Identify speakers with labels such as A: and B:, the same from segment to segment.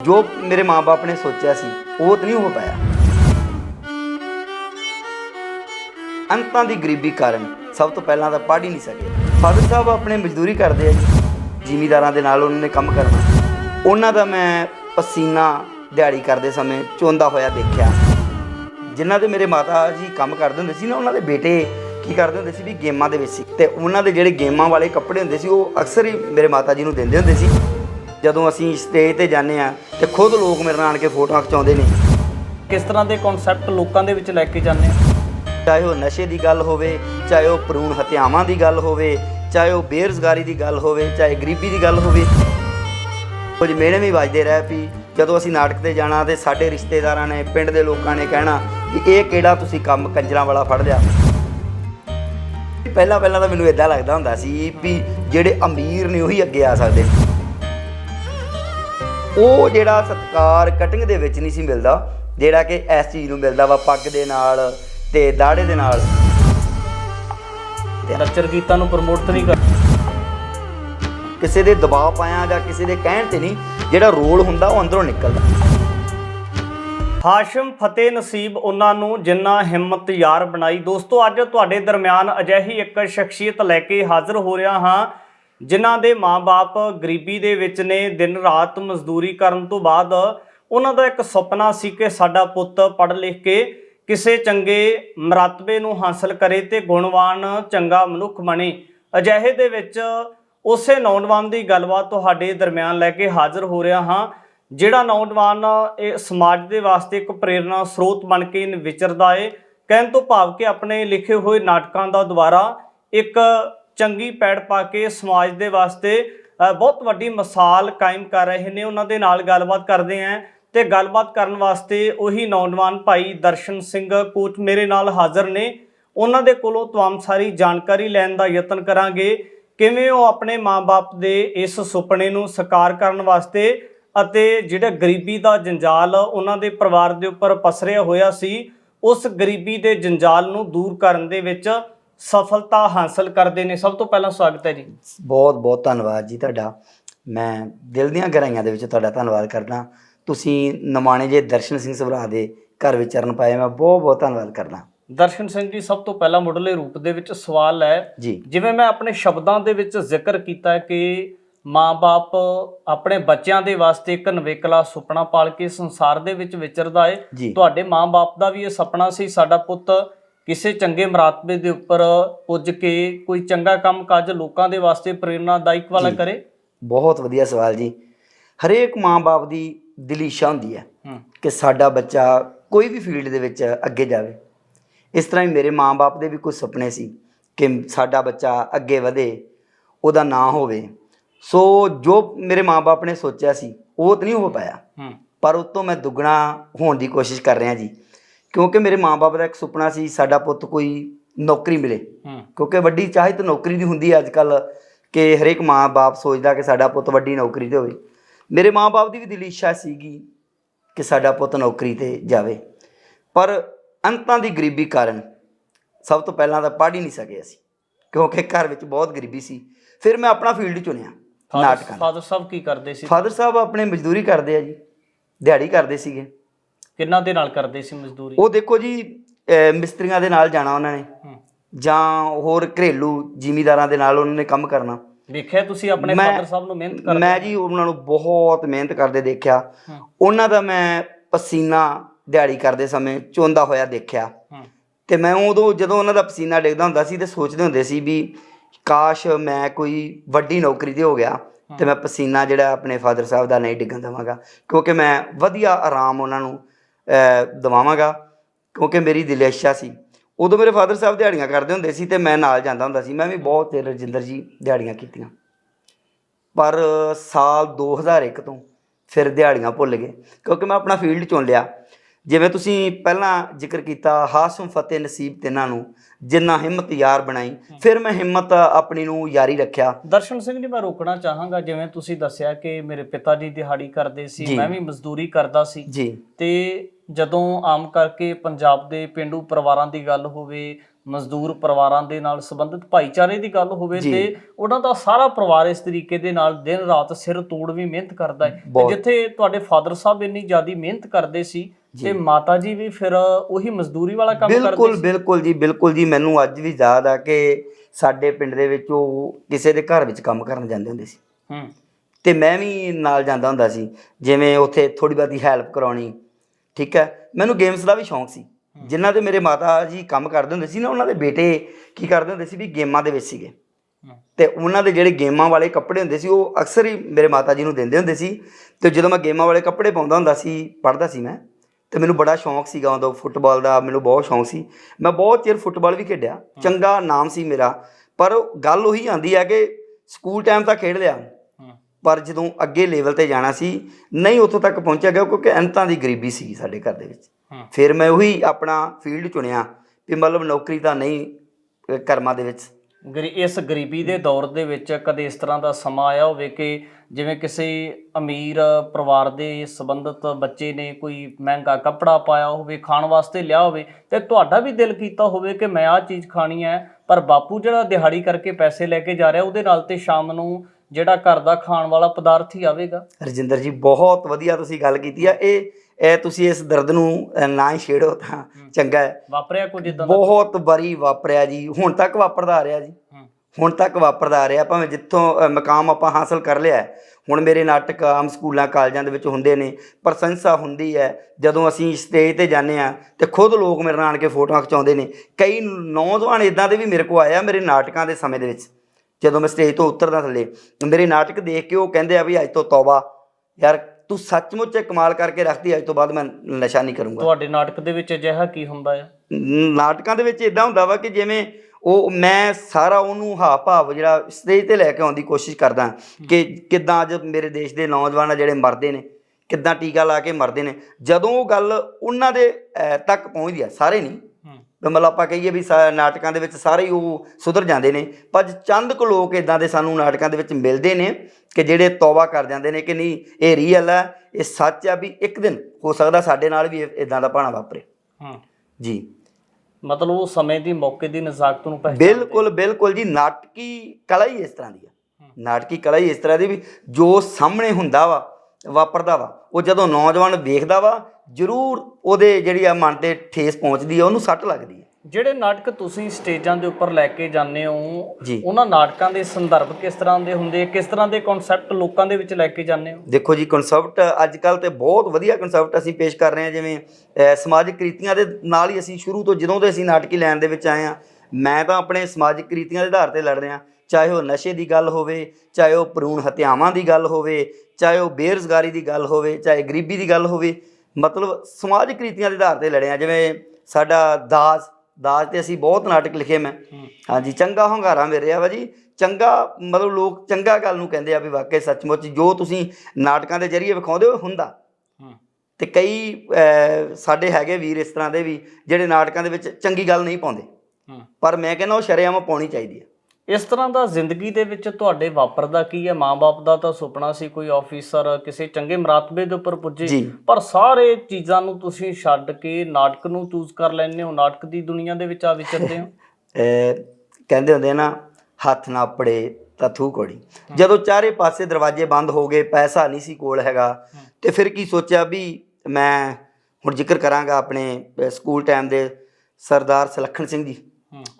A: ਜੋ ਮੇਰੇ ਮਾਪੇ ਨੇ ਸੋਚਿਆ ਸੀ, ਉਹ ਤਾਂ ਨਹੀਂ ਹੋ ਪਾਇਆ। ਅੰਤਾਂ ਦੀ ਗਰੀਬੀ ਕਾਰਨ ਸਭ ਤੋਂ ਪਹਿਲਾਂ ਤਾਂ ਪੜ੍ਹ ਹੀ ਨਹੀਂ ਸਕੇ। ਫਾਦਰ ਸਾਹਿਬ ਆਪਣੇ ਮਜ਼ਦੂਰੀ ਕਰਦੇ ਆ ਜੀ, ਜ਼ਿਮੀਦਾਰਾਂ ਦੇ ਨਾਲ ਉਹਨਾਂ ਨੇ ਕੰਮ ਕਰਨਾ। ਉਹਨਾਂ ਦਾ ਮੈਂ ਪਸੀਨਾ ਦਿਹਾੜੀ ਕਰਦੇ ਸਮੇਂ ਚੋਂਦਾ ਹੋਇਆ ਦੇਖਿਆ। ਜਿਨ੍ਹਾਂ ਦੇ ਮੇਰੇ ਮਾਤਾ ਜੀ ਕੰਮ ਕਰਦੇ ਹੁੰਦੇ ਸੀ ਨਾ, ਉਹਨਾਂ ਦੇ ਬੇਟੇ ਕੀ ਕਰਦੇ ਹੁੰਦੇ ਸੀ ਵੀ ਗੇਮਾਂ ਦੇ ਵਿੱਚ ਸੀ। ਤੇ ਉਹਨਾਂ ਦੇ ਜਿਹੜੇ ਗੇਮਾਂ ਵਾਲੇ ਕੱਪੜੇ ਹੁੰਦੇ ਸੀ, ਉਹ ਅਕਸਰ ਹੀ ਮੇਰੇ ਮਾਤਾ ਜੀ ਨੂੰ ਦਿੰਦੇ ਹੁੰਦੇ ਸੀ। ਜਦੋਂ ਅਸੀਂ ਸਟੇਜ ਤੇ ਜਾਂਦੇ ਆ ਤੇ ਖੁਦ ਲੋਕ ਮੇਰੇ ਨਾਲ ਆਣ ਕੇ ਫੋਟੋਆਂ ਖਿਚਾਉਂਦੇ ਨੇ।
B: ਕਿਸ ਤਰ੍ਹਾਂ ਦੇ ਕਨਸੈਪਟ ਲੋਕਾਂ ਦੇ ਵਿੱਚ ਲੈ ਕੇ ਜਾਂਦੇ
A: ਚਾਹੇ ਉਹ ਨਸ਼ੇ ਦੀ ਗੱਲ ਹੋਵੇ ਚਾਹੇ ਉਹ ਭਰੂਣ ਹੱਤਿਆਵਾਂ ਦੀ ਗੱਲ ਹੋਵੇ ਚਾਹੇ ਉਹ ਬੇਰੁਜ਼ਗਾਰੀ ਦੀ ਗੱਲ ਹੋਵੇ ਚਾਹੇ ਗਰੀਬੀ ਦੀ ਗੱਲ ਹੋਵੇ। ਕੁਝ ਮੇਲੇ ਵੀ ਵੱਜਦੇ ਰਹਿ ਵੀ ਜਦੋਂ ਅਸੀਂ ਨਾਟਕ ਤੇ ਜਾਣਾ ਤੇ ਸਾਡੇ ਰਿਸ਼ਤੇਦਾਰਾਂ ਨੇ ਪਿੰਡ ਦੇ ਲੋਕਾਂ ਨੇ ਕਹਿਣਾ ਵੀ ਇਹ ਕਿਹੜਾ ਤੁਸੀਂ ਕੰਮ ਕੰਜਰਾਂ ਵਾਲਾ ਫੜ ਲਿਆ। ਪਹਿਲਾਂ ਪਹਿਲਾਂ ਤਾਂ ਮੈਨੂੰ ਇਦਾਂ ਲੱਗਦਾ ਹੁੰਦਾ ਸੀ ਵੀ ਜਿਹੜੇ ਅਮੀਰ ਨੇ ਉਹੀ ਅੱਗੇ ਆ ਸਕਦੇ ਨੇ। ਉਹ ਜਿਹੜਾ ਸਤਕਾਰ ਕਟਿੰਗ ਦੇ ਵਿੱਚ ਨਹੀਂ ਸੀ ਮਿਲਦਾ ਜਿਹੜਾ ਕਿ ਇਸ ਚੀਜ਼ ਨੂੰ ਮਿਲਦਾ ਵਾ ਪੱਗ ਦੇ ਨਾਲ ਤੇ ਦਾੜੇ ਦੇ ਨਾਲ।
B: ਨੱਚਰ ਗੀਤਾਂ ਨੂੰ ਪ੍ਰਮੋਟ ਤਾਂ ਨਹੀਂ ਕਰ
A: ਕਿਸੇ ਦੇ ਦਬਾਅ ਪਾਇਆ ਜਾਂ ਕਿਸੇ ਦੇ ਕਹਿਣ ਤੇ ਨਹੀਂ ਜਿਹੜਾ ਰੋਲ ਹੁੰਦਾ ਉਹ ਅੰਦਰੋਂ ਨਿਕਲਦਾ।
B: ਹਾਸ਼ਮ ਫਤਿਹ ਨਸੀਬ ਉਹਨਾਂ ਨੂੰ ਜਿੰਨਾ ਹਿੰਮਤ ਯਾਰ ਬਣਾਈ। ਦੋਸਤੋ ਅੱਜ ਤੁਹਾਡੇ ਦਰਮਿਆਨ ਅਜਿਹੀ ਇੱਕ ਸ਼ਖਸੀਅਤ ਲੈ ਕੇ ਹਾਜ਼ਰ ਹੋ ਰਿਹਾ ਹਾਂ। ਜਿਨ੍ਹਾਂ ਦੇ ਮਾਪੇ ਗਰੀਬੀ ਦੇ ਵਿੱਚ ਨੇ, ਦਿਨ ਰਾਤ ਮਜ਼ਦੂਰੀ ਕਰਨ ਤੋਂ ਬਾਅਦ ਉਹਨਾਂ ਦਾ ਇੱਕ ਸੁਪਨਾ ਸੀ ਕਿ ਸਾਡਾ ਪੁੱਤ ਪੜ੍ਹ ਲਿਖ ਕੇ ਕਿਸੇ ਚੰਗੇ ਮਰਤਬੇ ਨੂੰ ਹਾਸਲ ਕਰੇ ਤੇ ਗੁਣਵਾਨ ਚੰਗਾ ਮਨੁੱਖ ਬਣੇ। ਅਜਿਹੇ ਦੇ ਵਿੱਚ ਉਸੇ ਨੌਜਵਾਨ ਦੀ ਗੱਲਬਾਤ ਤੁਹਾਡੇ ਦਰਮਿਆਨ ਲੈ ਕੇ ਹਾਜ਼ਰ ਹੋ ਰਿਹਾ ਹਾਂ, ਜਿਹੜਾ ਨੌਜਵਾਨ ਇਹ ਸਮਾਜ ਦੇ ਵਾਸਤੇ ਇੱਕ ਪ੍ਰੇਰਣਾ ਸਰੋਤ ਬਣ ਕੇ ਵਿਚਰਦਾ ਏ। ਕਹਿਣ ਤੋਂ ਭਾਵ ਕਿ ਆਪਣੇ ਲਿਖੇ ਹੋਏ ਨਾਟਕਾਂ ਦਾ ਦੁਆਰਾ ਇੱਕ ਚੰਗੀ ਪੈੜ ਪਾ ਕੇ ਸਮਾਜ ਦੇ ਵਾਸਤੇ ਬਹੁਤ ਵੱਡੀ ਮਿਸਾਲ ਕਾਇਮ ਕਰ ਰਹੇ ਨੇ। ਉਹਨਾਂ ਦੇ ਨਾਲ ਗੱਲਬਾਤ ਕਰਦੇ ਆਂ ਤੇ ਗੱਲਬਾਤ ਕਰਨ ਵਾਸਤੇ ਉਹੀ ਨੌਜਵਾਨ ਭਾਈ ਦਰਸ਼ਨ ਸਿੰਘ ਕੋਚ ਮੇਰੇ ਨਾਲ ਹਾਜ਼ਰ ਨੇ। ਉਹਨਾਂ ਦੇ ਕੋਲੋਂ ਤਮਾਮ ਸਾਰੀ ਜਾਣਕਾਰੀ ਲੈਣ ਦਾ ਯਤਨ ਕਰਾਂਗੇ। ਕਿਵੇਂ ਉਹ ਆਪਣੇ ਮਾਪੇ ਦੇ ਇਸ ਸੁਪਨੇ ਨੂੰ ਸਾਕਾਰ ਕਰਨ ਵਾਸਤੇ ਅਤੇ ਜਿਹੜਾ ਗਰੀਬੀ ਦਾ ਜੰਜਾਲ ਉਹਨਾਂ ਦੇ ਪਰਿਵਾਰ ਦੇ ਉੱਪਰ ਪਸਰਿਆ ਹੋਇਆ ਸੀ, ਉਸ ਗਰੀਬੀ ਦੇ ਜੰਜਾਲ ਨੂੰ ਦੂਰ ਕਰਨ ਦੇ ਵਿੱਚ ਸਫਲਤਾ ਹਾਸਲ ਕਰਦੇ ਨੇ। ਸਭ ਤੋਂ ਪਹਿਲਾਂ ਸਵਾਗਤ ਹੈ ਜੀ।
A: ਬਹੁਤ ਬਹੁਤ ਧੰਨਵਾਦ ਜੀ ਤੁਹਾਡਾ। ਮੈਂ ਦਿਲ ਦੀਆਂ ਗਹਿਰਾਈਆਂ ਦੇ ਵਿੱਚ ਤੁਹਾਡਾ ਧੰਨਵਾਦ ਕਰਦਾ। ਤੁਸੀਂ ਨਮਾਣੇ ਜੇ ਦਰਸ਼ਨ ਸਿੰਘ ਸਭਰਾ ਦੇ ਘਰ ਵਿੱਚ ਚਰਨ ਪਾਏ ਮੈਂ ਬਹੁਤ ਬਹੁਤ ਧੰਨਵਾਦ ਕਰਦਾ।
B: ਦਰਸ਼ਨ ਸਿੰਘ ਜੀ ਸਭ ਤੋਂ ਪਹਿਲਾਂ ਮੁੱਢਲੇ ਰੂਪ ਦੇ ਵਿੱਚ ਸਵਾਲ ਹੈ। ਜਿਵੇਂ ਮੈਂ ਆਪਣੇ ਸ਼ਬਦਾਂ ਦੇ ਵਿੱਚ ਜ਼ਿਕਰ ਕੀਤਾ ਹੈ ਕਿ ਮਾਂ-ਬਾਪ ਆਪਣੇ ਬੱਚਿਆਂ ਦੇ ਵਾਸਤੇ ਇੱਕ ਨਵੇਕਲਾ ਸੁਪਨਾ ਪਾਲ ਕੇ ਸੰਸਾਰ ਦੇ ਵਿੱਚ ਵਿਚਰਦਾ ਹੈ
A: ਜੀ।
B: ਤੁਹਾਡੇ ਮਾਂ-ਬਾਪ ਦਾ ਵੀ ਇਹ ਸੁਪਨਾ ਸੀ ਸਾਡਾ ਪੁੱਤ ਕਿਸੇ ਚੰਗੇ ਮਰਾਤਬੇ ਦੇ ਉੱਪਰ ਪੁੱਜ ਕੇ ਕੋਈ ਚੰਗਾ ਕੰਮ ਕਾਜ ਲੋਕਾਂ ਦੇ ਵਾਸਤੇ ਪ੍ਰੇਰਨਾਦਾਇਕ ਵਾਲਾ। ਕਰੇ?
A: ਬਹੁਤ ਵਧੀਆ ਸਵਾਲ ਜੀ। ਹਰੇਕ ਮਾਂ-ਬਾਪ ਦੀ ਦਿਲੀ ਇੱਛਾ ਹੁੰਦੀ ਹੈ ਕਿ ਸਾਡਾ ਬੱਚਾ ਕੋਈ ਵੀ ਫੀਲਡ ਦੇ ਵਿੱਚ ਅੱਗੇ ਜਾਵੇ। ਇਸ ਤਰ੍ਹਾਂ ਹੀ ਮੇਰੇ ਮਾਂ-ਬਾਪ ਦੇ ਵੀ ਕੁਝ ਸੁਪਨੇ ਸੀ ਕਿ ਸਾਡਾ ਬੱਚਾ ਅੱਗੇ ਵਧੇ ਉਹਦਾ ਨਾਂ ਹੋਵੇ। ਸੋ ਜੋ ਮੇਰੇ ਮਾਂ-ਬਾਪ ਨੇ ਸੋਚਿਆ ਸੀ ਉਹ ਤਾਂ ਨਹੀਂ ਹੋ ਪਾਇਆ। ਪਰ ਉਸ ਤੋਂ ਮੈਂ ਦੁੱਗਣਾ ਹੋਣ ਦੀ ਕੋਸ਼ਿਸ਼ ਕਰ ਰਿਹਾ ਜੀ। ਕਿਉਂਕਿ ਮੇਰੇ ਮਾਂ-ਬਾਪ ਦਾ ਇੱਕ ਸੁਪਨਾ ਸੀ ਸਾਡਾ ਪੁੱਤ ਕੋਈ ਨੌਕਰੀ ਮਿਲੇ। ਕਿਉਂਕਿ ਵੱਡੀ ਚਾਹਤ ਨੌਕਰੀ ਦੀ ਹੁੰਦੀ ਹੈ ਅੱਜ ਕੱਲ ਕਿ ਹਰੇਕ ਮਾਂ-ਬਾਪ ਸੋਚਦਾ ਕਿ ਸਾਡਾ ਪੁੱਤ ਵੱਡੀ ਨੌਕਰੀ ਤੇ ਹੋਵੇ। ਮੇਰੇ ਮਾਂ-ਬਾਪ ਦੀ ਵੀ ਦਿਲੀ ਇੱਛਾ ਸੀਗੀ ਕਿ ਸਾਡਾ ਪੁੱਤ ਨੌਕਰੀ ਤੇ ਜਾਵੇ। ਪਰ ਅੰਤਾਂ ਦੀ ਗਰੀਬੀ ਕਾਰਨ ਸਭ ਤੋਂ ਪਹਿਲਾਂ ਤਾਂ ਪੜ੍ਹ ਹੀ ਨਹੀਂ ਸਕੇ ਅਸੀਂ ਕਿਉਂਕਿ ਘਰ ਵਿੱਚ ਬਹੁਤ ਗਰੀਬੀ ਸੀ। ਫਿਰ ਮੈਂ ਆਪਣਾ ਫੀਲਡ ਚੁਣਿਆ ਨਾਟਕਾਂ
B: ਫਾਦਰ ਸਾਹਿਬ ਕੀ ਕਰਦੇ ਸੀ?
A: ਫਾਦਰ ਸਾਹਿਬ ਆਪਣੇ ਮਜ਼ਦੂਰੀ ਕਰਦੇ ਆ ਜੀ ਦਿਹਾੜੀ ਕਰਦੇ ਸੀਗੇ।
B: ਕਿੰਨਾਂ ਦੇ ਨਾਲ ਕਰਦੇ ਸੀ ਮਜ਼ਦੂਰੀ?
A: ਉਹ ਦੇਖੋ ਜੀ ਅਹ ਮਿਸਤਰੀਆਂ ਦੇ ਨਾਲ ਜਾਣਾ ਉਹਨਾਂ ਨੇ।
B: ਹੂੰ।
A: ਜਾਂ ਹੋਰ ਘਰੇਲੂ ਜ਼ਿਮੀਦਾਰਾਂ ਦੇ ਨਾਲ ਉਹਨਾਂ ਨੇ ਕੰਮ ਕਰਨਾ।
B: ਵੇਖਿਆ ਤੁਸੀਂ ਆਪਣੇ
A: ਮੈਂ-
B: ਫਾਦਰ ਸਾਹਿਬ ਨੂੰ ਮਿਹਨਤ ਕਰਦੇ?
A: ਮੈਂ ਜੀ ਉਹਨਾਂ ਨੂੰ ਬਹੁਤ ਮਿਹਨਤ ਕਰਦੇ ਦੇਖਿਆ।
B: ਹੂੰ।
A: ਉਹਨਾਂ ਦਾ ਮੈਂ ਪਸੀਨਾ ਦਿਹਾੜੀ ਕਰਦੇ ਸਮੇਂ ਚੋਂਦਾ ਹੋਇਆ ਦੇਖਿਆ।
B: ਹੂੰ।
A: ਤੇ ਮੈਂ ਉਦੋਂ ਜਦੋਂ ਉਹਨਾਂ ਦਾ ਪਸੀਨਾ ਡਿੱਗਦਾ ਹੁੰਦਾ ਸੀ ਤੇ ਸੋਚਦੇ ਹੁੰਦੇ ਸੀ ਵੀ ਕਾਸ਼ ਮੈਂ ਕੋਈ ਵੱਡੀ ਨੌਕਰੀ ਤੇ ਹੋ ਗਿਆ ਤੇ ਮੈਂ ਪਸੀਨਾ ਜਿਹੜਾ ਆਪਣੇ ਫਾਦਰ ਸਾਹਿਬ ਦਾ ਨਹੀਂ ਡਿੱਗਣ ਦੇਵਾਂਗਾ। ਕਿਉਂਕਿ ਮੈਂ ਵਧੀਆ ਆਰਾਮ ਉਹਨਾਂ ਨੂੰ ਦਵਾਵਾਂਗਾ, ਕਿਉਂਕਿ ਮੇਰੀ ਦਿਲ ਇੱਛਾ ਸੀ। ਉਦੋਂ ਮੇਰੇ ਫਾਦਰ ਸਾਹਿਬ ਦਿਹਾੜੀਆਂ ਕਰਦੇ ਹੁੰਦੇ ਸੀ ਤੇ ਮੈਂ ਨਾਲ ਜਾਂਦਾ ਹੁੰਦਾ ਸੀ। ਮੈਂ ਵੀ ਬਹੁਤ ਚਿਰ ਰਜਿੰਦਰ ਜੀ ਦਿਹਾੜੀਆਂ ਕੀਤੀਆਂ। ਪਰ ਸਾਲ 2001 ਤੋਂ ਫਿਰ ਦਿਹਾੜੀਆਂ ਭੁੱਲ ਗਏ, ਕਿਉਂਕਿ ਮੈਂ ਆਪਣਾ ਫੀਲਡ ਚੁਣ ਲਿਆ। ਜਿਵੇਂ ਤੁਸੀਂ ਪਹਿਲਾਂ ਜ਼ਿਕਰ ਕੀਤਾ ਹਾਸਮ ਫਤਿਹ ਨਸੀਬ ਤਿੰਨਾਂ ਨੂੰ ਜਿੰਨਾ ਹਿੰਮਤ ਯਾਰ ਬਣਾਈ ਫਿਰ ਮੈਂ ਹਿੰਮਤ ਆਪਣੀ ਨੂੰ ਯਾਰੀ ਰੱਖਿਆ
B: ਦਰਸ਼ਨ ਸਿੰਘ ਜੀ ਮੈਂ ਰੋਕਣਾ ਚਾਹਾਂਗਾ ਜਿਵੇਂ ਤੁਸੀਂ ਦੱਸਿਆ ਕਿ ਮੇਰੇ ਪਿਤਾ ਜੀ ਦਿਹਾੜੀ ਕਰਦੇ ਸੀ। ਮੈਂ ਵੀ ਮਜ਼ਦੂਰੀ ਕਰਦਾ ਸੀ
A: ਜੀ
B: ਤੇ ਜਦੋਂ ਆਮ ਕਰਕੇ ਪੰਜਾਬ ਦੇ ਪਿੰਡੂ ਪਰਿਵਾਰਾਂ ਦੀ ਗੱਲ ਹੋਵੇ ਮਜ਼ਦੂਰ ਪਰਿਵਾਰਾਂ ਦੇ ਨਾਲ ਸੰਬੰਧਿਤ ਭਾਈਚਾਰੇ ਦੀ ਗੱਲ ਹੋਵੇ। ਤੇ ਉਹਨਾਂ ਦਾ ਸਾਰਾ ਪਰਿਵਾਰ ਇਸ ਤਰੀਕੇ ਦੇ ਨਾਲ ਦਿਨ ਰਾਤ ਸਿਰ ਤੋੜ ਵੀ ਮਿਹਨਤ ਕਰਦਾ ਹੈ ਤੇ। ਜਿੱਥੇ ਤੁਹਾਡੇ ਫਾਦਰ ਸਾਹਿਬ ਇੰਨੀ ਜ਼ਿਆਦੀ ਮਿਹਨਤ ਕਰਦੇ ਸੀ ਤੇ ਮਾਤਾ ਜੀ ਵੀ ਫਿਰ ਉਹੀ ਮਜ਼ਦੂਰੀ ਵਾਲਾ ਕੰਮ ਕਰਦੇ
A: ਬਿਲਕੁਲ
B: ਸੀ?
A: ਬਿਲਕੁਲ ਜੀ ਬਿਲਕੁਲ ਜੀ। ਮੈਨੂੰ ਅੱਜ ਵੀ ਯਾਦ ਆ ਕਿ ਸਾਡੇ ਪਿੰਡ ਦੇ ਵਿੱਚ ਉਹ ਕਿਸੇ ਦੇ ਘਰ ਵਿੱਚ ਕੰਮ ਕਰਨ ਜਾਂਦੇ ਹੁੰਦੇ ਸੀ।
B: ਹੂੰ।
A: ਤੇ ਮੈਂ ਵੀ ਨਾਲ ਜਾਂਦਾ ਹੁੰਦਾ ਸੀ ਜਿਵੇਂ ਉੱਥੇ ਥੋੜੀ ਬਹੁਤੀ ਹੈਲਪ ਕਰਾਉਣੀ ਠੀਕ ਹੈ? ਮੈਨੂੰ ਗੇਮਸ ਦਾ ਵੀ ਸ਼ੌਂਕ ਸੀ। ਜਿਨ੍ਹਾਂ ਦੇ ਮੇਰੇ ਮਾਤਾ ਜੀ ਕੰਮ ਕਰਦੇ ਹੁੰਦੇ ਸੀ ਨਾ ਉਹਨਾਂ ਦੇ ਬੇਟੇ ਕੀ ਕਰਦੇ ਹੁੰਦੇ ਸੀ ਵੀ ਗੇਮਾਂ ਦੇ ਵਿੱਚ ਸੀਗੇ। ਤੇ ਉਹਨਾਂ ਦੇ ਜਿਹੜੇ ਗੇਮਾਂ ਵਾਲੇ ਕੱਪੜੇ ਹੁੰਦੇ ਸੀ ਉਹ ਅਕਸਰ ਹੀ ਮੇਰੇ ਮਾਤਾ ਜੀ ਨੂੰ ਦਿੰਦੇ ਹੁੰਦੇ ਸੀ। ਤੇ ਜਦੋਂ ਮੈਂ ਗੇਮਾਂ ਵਾਲੇ ਕੱਪੜੇ ਪਾਉਂਦਾ ਹੁੰਦਾ ਸੀ ਪੜ੍ਹਦਾ ਸੀ ਮੈਂ ਤੇ ਮੈਨੂੰ ਬੜਾ ਸ਼ੌਂਕ ਸੀਗਾ ਉਦੋਂ ਫੁੱਟਬਾਲ ਦਾ ਮੈਨੂੰ ਬਹੁਤ ਸ਼ੌਂਕ ਸੀ। ਮੈਂ ਬਹੁਤ ਚਿਰ ਫੁੱਟਬਾਲ ਵੀ ਖੇਡਿਆ ਚੰਗਾ ਨਾਮ ਸੀ ਮੇਰਾ। ਪਰ ਗੱਲ ਉਹੀ ਆਂਦੀ ਹੈ ਕਿ ਸਕੂਲ ਟਾਈਮ ਤਾਂ ਖੇਡ ਲਿਆ ਪਰ ਜਦੋਂ ਅੱਗੇ ਲੈਵਲ ਤੇ ਜਾਣਾ ਸੀ ਨਹੀਂ ਉੱਥੋਂ ਤੱਕ ਪਹੁੰਚਿਆ ਗਿਆ ਕਿਉਂਕਿ ਅੰਤਾਂ ਦੀ ਗਰੀਬੀ ਸੀ ਸਾਡੇ ਘਰ ਦੇ ਵਿੱਚ। ਫਿਰ ਮੈਂ ਉਹੀ ਆਪਣਾ ਫੀਲਡ ਚੁਣਿਆ ਵੀ ਮਤਲਬ ਨੌਕਰੀ ਤਾਂ ਨਹੀਂ ਕਰਮਾਂ ਦੇ ਵਿੱਚ।
B: ਇਸ ਗਰੀਬੀ ਦੇ ਦੌਰ ਦੇ ਵਿੱਚ ਕਦੇ ਇਸ ਤਰ੍ਹਾਂ ਦਾ ਸਮਾਂ ਆਇਆ ਹੋਵੇ ਕਿ ਜਿਵੇਂ ਕਿਸੇ ਅਮੀਰ ਪਰਿਵਾਰ ਦੇ ਸੰਬੰਧਿਤ ਬੱਚੇ ਨੇ ਕੋਈ ਮਹਿੰਗਾ ਕੱਪੜਾ ਪਾਇਆ ਹੋਵੇ, ਖਾਣ ਵਾਸਤੇ ਲਿਆ ਹੋਵੇ ਤੇ ਤੁਹਾਡਾ ਵੀ ਦਿਲ ਕੀਤਾ ਹੋਵੇ ਕਿ ਮੈਂ ਆਹ ਚੀਜ਼ ਖਾਣੀ ਹੈ, ਪਰ ਬਾਪੂ ਜਿਹੜਾ ਦਿਹਾੜੀ ਕਰਕੇ ਪੈਸੇ ਲੈ ਕੇ ਜਾ ਰਿਹਾ, ਉਹਦੇ ਨਾਲ ਤੇ ਸ਼ਾਮ ਨੂੰ ਜਿਹੜਾ ਘਰ ਦਾ ਖਾਣ ਵਾਲਾ ਪਦਾਰਥ ਹੀ ਆਵੇਗਾ?
A: ਰਜਿੰਦਰ ਜੀ, ਬਹੁਤ ਵਧੀਆ ਤੁਸੀਂ ਗੱਲ ਕੀਤੀ ਆ। ਇਹ ਇਹ ਤੁਸੀਂ ਇਸ ਦਰਦ ਨੂੰ ਨਾ ਹੀ ਛੇੜੋ ਤਾਂ ਚੰਗਾ ਹੈ।
B: ਵਾਪਰਿਆ ਕੁਝ ਇਦਾਂ ਦਾ?
A: ਬਹੁਤ ਵਾਰੀ ਵਾਪਰਿਆ ਜੀ। ਹੁਣ ਤੱਕ ਵਾਪਰਦਾ ਆ ਰਿਹਾ ਜੀ।
B: ਹੂੰ।
A: ਹੁਣ ਤੱਕ ਵਾਪਰਦਾ ਆ ਰਿਹਾ। ਭਾਵੇਂ ਜਿੱਥੋਂ ਅ, ਮਕਾਮ ਆਪਾਂ ਹਾਸਲ ਕਰ ਲਿਆ ਹੈ। ਹੁਣ ਮੇਰੇ ਨਾਟਕ ਆਮ ਸਕੂਲਾਂ ਕਾਲਜਾਂ ਦੇ ਵਿੱਚ ਹੁੰਦੇ ਨੇ ਪ੍ਰਸ਼ੰਸਾ ਹੁੰਦੀ ਹੈ। ਜਦੋਂ ਅਸੀਂ ਸਟੇਜ ਤੇ ਜਾਂਦੇ ਆ ਤੇ ਖੁਦ ਲੋਕ ਮੇਰੇ ਨਾਲ ਆਣ ਕੇ ਫੋਟੋਆਂ ਖਿਚਾਉਂਦੇ ਨੇ। ਕਈ ਨੌਜਵਾਨ ਇਦਾਂ ਦੇ ਵੀ ਮੇਰੇ ਕੋਲ ਆਏ ਆ ਮੇਰੇ ਨਾਟਕਾਂ ਦੇ ਸਮੇਂ ਦੇ ਵਿੱਚ। ਜਦੋਂ ਮੈਂ ਸਟੇਜ ਤੋਂ ਉਤਰਦਾ ਥੱਲੇ ਮੇਰੇ ਨਾਟਕ ਦੇਖ ਕੇ ਉਹ ਕਹਿੰਦੇ ਆ ਵੀ ਅੱਜ ਤੋਂ ਤੌਬਾ। ਯਾਰ ਤੂੰ ਸੱਚਮੁੱਚ ਇਹ ਕਮਾਲ ਕਰਕੇ ਰੱਖਦੀ ਅੱਜ ਤੋਂ ਬਾਅਦ ਮੈਂ ਨਸ਼ਾ ਨਹੀਂ ਕਰੂੰਗਾ।
B: ਤੁਹਾਡੇ ਨਾਟਕ ਦੇ ਵਿੱਚ ਅਜਿਹਾ ਕੀ ਹੁੰਦਾ ਹੈ
A: ਨਾਟਕਾਂ ਦੇ ਵਿੱਚ ਇਦਾਂ ਹੁੰਦਾ ਵਾ ਕਿ ਜਿਵੇਂ ਉਹ ਮੈਂ ਸਾਰਾ ਉਹਨੂੰ ਹਾਵ ਭਾਵ ਜਿਹੜਾ ਸਟੇਜ ਤੇ ਲੈ ਕੇ ਆਉਣ ਦੀ ਕੋਸ਼ਿਸ਼ ਕਰਦਾ ਕਿ ਕਿੱਦਾਂ ਅੱਜ ਮੇਰੇ ਦੇਸ਼ ਦੇ ਨੌਜਵਾਨ ਆ ਜਿਹੜੇ ਮਰਦੇ ਨੇ ਕਿੱਦਾਂ ਟੀਕਾ ਲਾ ਕੇ ਮਰਦੇ ਨੇ। ਜਦੋਂ ਉਹ ਗੱਲ ਉਹਨਾਂ ਦੇ ਅਹ, ਤੱਕ ਪਹੁੰਚਦੀ ਆ ਸਾਰੇ ਨਹੀਂ
B: ਹੂੰ
A: ਮਤਲਬ ਆਪਾਂ ਕਹੀਏ ਵੀ ਨਾਟਕਾਂ ਦੇ ਵਿੱਚ ਸਾਰੇ ਹੀ ਉਹ ਸੁਧਰ ਜਾਂਦੇ ਨੇ ਪਰ ਚੰਦ ਕੁ ਲੋਕ ਇਦਾਂ ਦੇ ਸਾਨੂੰ ਨਾਟਕਾਂ ਦੇ ਵਿੱਚ ਮਿਲਦੇ ਨੇ ਕਿ ਜਿਹੜੇ ਤੌਬਾ ਕਰ ਜਾਂਦੇ ਨੇ ਕਿ ਨਹੀਂ ਇਹ ਰੀਅਲ ਹੈ ਇਹ ਸੱਚ ਆ ਵੀ ਇੱਕ ਦਿਨ ਹੋ ਸਕਦਾ ਸਾਡੇ ਨਾਲ ਵੀ ਇਦਾਂ ਦਾ ਭਾਣਾ ਵਾਪਰੇ।
B: ਹੂੰ।
A: ਜੀ।
B: ਮਤਲਬ ਉਹ ਸਮੇਂ ਦੀ ਮੌਕੇ ਦੀ ਨਜ਼ਾਕਤ ਨੂੰ ਪਹਿਚਾਨ
A: ਬਿਲਕੁਲ ਬਿਲਕੁਲ ਜੀ ਨਾਟਕੀ ਕਲਾ ਹੀ ਇਸ ਤਰ੍ਹਾਂ ਦੀ ਆ ਨਾਟਕੀ ਕਲਾ ਹੀ ਇਸ ਤਰ੍ਹਾਂ ਦੀ ਵੀ ਜੋ ਸਾਹਮਣੇ ਹੁੰਦਾ ਵਾ ਵਾਪਰਦਾ ਵਾ। ਉਹ ਜਦੋਂ ਨੌਜਵਾਨ ਵੇਖਦਾ ਵਾ ਜ਼ਰੂਰ ਉਹਦੇ ਜਿਹੜੀ ਆ ਮਨ ਤੇ ਠੇਸ ਪਹੁੰਚਦੀ ਆ ਉਹਨੂੰ ਸੱਟ ਲੱਗਦੀ ਹੈ
B: ਜਿਹੜੇ ਨਾਟਕ ਤੁਸੀਂ ਸਟੇਜਾਂ ਦੇ ਉੱਪਰ ਲੈ ਕੇ ਜਾਂਦੇ ਹੋ। ਉਹਨਾਂ ਨਾਟਕਾਂ ਦੇ ਸੰਦਰਭ ਕਿਸ ਤਰ੍ਹਾਂ ਦੇ ਹੁੰਦੇ ਕਿਸ ਤਰ੍ਹਾਂ ਦੇ ਕਨਸੈਪਟ ਲੋਕਾਂ ਦੇ ਵਿੱਚ ਲੈ ਕੇ ਜਾਂਦੇ ਹੋ?
A: ਦੇਖੋ ਜੀ ਕਨਸੈਪਟ ਅੱਜ ਕੱਲ ਤੇ ਬਹੁਤ ਵਧੀਆ ਕਨਸੈਪਟ ਅਸੀਂ ਪੇਸ਼ ਕਰ ਰਹੇ ਹਾਂ ਜਿਵੇਂ ਸਮਾਜਿਕ ਰੀਤੀਆਂ ਦੇ ਨਾਲ ਹੀ ਅਸੀਂ ਸ਼ੁਰੂ ਤੋਂ ਜਦੋਂ ਦੇ ਅਸੀਂ ਨਾਟਕੀ ਲਾਈਨ ਦੇ ਵਿੱਚ ਆਏ ਆ ਮੈਂ ਤਾਂ ਆਪਣੇ ਸਮਾਜਿਕ ਰੀਤੀਆਂ ਦੇ ਆਧਾਰ ਤੇ ਲੜ ਰਿਹਾ। ਚਾਹੇ ਉਹ ਨਸ਼ੇ ਦੀ ਗੱਲ ਹੋਵੇ ਚਾਹੇ ਉਹ ਭਰੂਣ ਹੱਤਿਆਵਾਂ ਦੀ ਗੱਲ ਹੋਵੇ ਚਾਹੇ ਉਹ ਬੇਰੁਜ਼ਗਾਰੀ ਦੀ ਗੱਲ ਹੋਵੇ ਚਾਹੇ ਗਰੀਬੀ ਦੀ ਗੱਲ ਹੋਵੇ ਮਤਲਬ ਸਮਾਜਿਕ ਰੀਤੀਆਂ ਦੇ ਆਧਾਰ ਤੇ ਲੜਿਆ। ਜਿਵੇਂ ਸਾਡਾ ਦਾਜ ਦਾਜ ਤੇ ਅਸੀਂ ਬਹੁਤ ਨਾਟਕ ਲਿਖੇ ਮੈਂ। ਹਾਂਜੀ ਚੰਗਾ ਹੰਗਾਰਾ ਮਿਲ ਰਿਹਾ ਵਾ ਜੀ ਚੰਗਾ ਮਤਲਬ ਲੋਕ ਚੰਗਾ ਗੱਲ ਨੂੰ ਕਹਿੰਦੇ ਆ ਵੀ ਵਾਕਈ ਸੱਚਮੁੱਚ ਜੋ ਤੁਸੀਂ ਨਾਟਕਾਂ ਦੇ ਜ਼ਰੀਏ ਵਿਖਾਉਂਦੇ ਹੋ ਹੁੰਦਾ। ਤੇ ਕਈ ਸਾਡੇ ਹੈਗੇ ਵੀਰ ਇਸ ਤਰ੍ਹਾਂ ਦੇ ਵੀ ਜਿਹੜੇ ਨਾਟਕਾਂ ਦੇ ਵਿੱਚ ਚੰਗੀ ਗੱਲ ਨਹੀਂ ਪਾਉਂਦੇ। ਪਰ ਮੈਂ ਕਹਿੰਦਾ ਉਹ ਸ਼ਰੇਆਮ ਪਾਉਣੀ ਚਾਹੀਦੀ ਹੈ
B: ਇਸ ਤਰ੍ਹਾਂ ਦਾ ਜ਼ਿੰਦਗੀ ਦੇ ਵਿੱਚ ਤੁਹਾਡੇ ਵਾਪਰਦਾ ਕੀ ਹੈ? ਮਾਂ-ਬਾਪ ਦਾ ਤਾਂ ਸੁਪਨਾ ਸੀ ਕੋਈ ਆਫੀਸਰ ਕਿਸੇ ਚੰਗੇ ਮਰਾਤਬੇ ਦੇ ਉੱਪਰ ਪੁੱਜੇ। ਪਰ ਸਾਰੇ ਚੀਜ਼ਾਂ ਨੂੰ ਤੁਸੀਂ ਛੱਡ ਕੇ ਨਾਟਕ ਨੂੰ ਚੂਜ਼ ਕਰ ਲੈਂਦੇ ਹੋ। ਨਾਟਕ ਦੀ ਦੁਨੀਆ ਦੇ ਵਿੱਚ ਆ ਵਿਚਰਦੇ ਹੋ।
A: ਕਹਿੰਦੇ ਹੁੰਦੇ ਨਾ ਹੱਥ ਨਾ ਪੜੇ ਤਾਂ ਥੂ ਕੋੜੀ ਜਦੋਂ ਚਾਰੇ ਪਾਸੇ ਦਰਵਾਜ਼ੇ ਬੰਦ ਹੋ ਗਏ ਪੈਸਾ ਨਹੀਂ ਸੀ ਕੋਲ ਹੈਗਾ ਤੇ ਫਿਰ ਕੀ ਸੋਚਿਆ ਵੀ ਮੈਂ ਹੁਣ ਜ਼ਿਕਰ ਕਰਾਂਗਾ ਆਪਣੇ ਸਕੂਲ ਟਾਈਮ ਦੇ ਸਰਦਾਰ ਸਲੱਖਣ ਸਿੰਘ ਜੀ।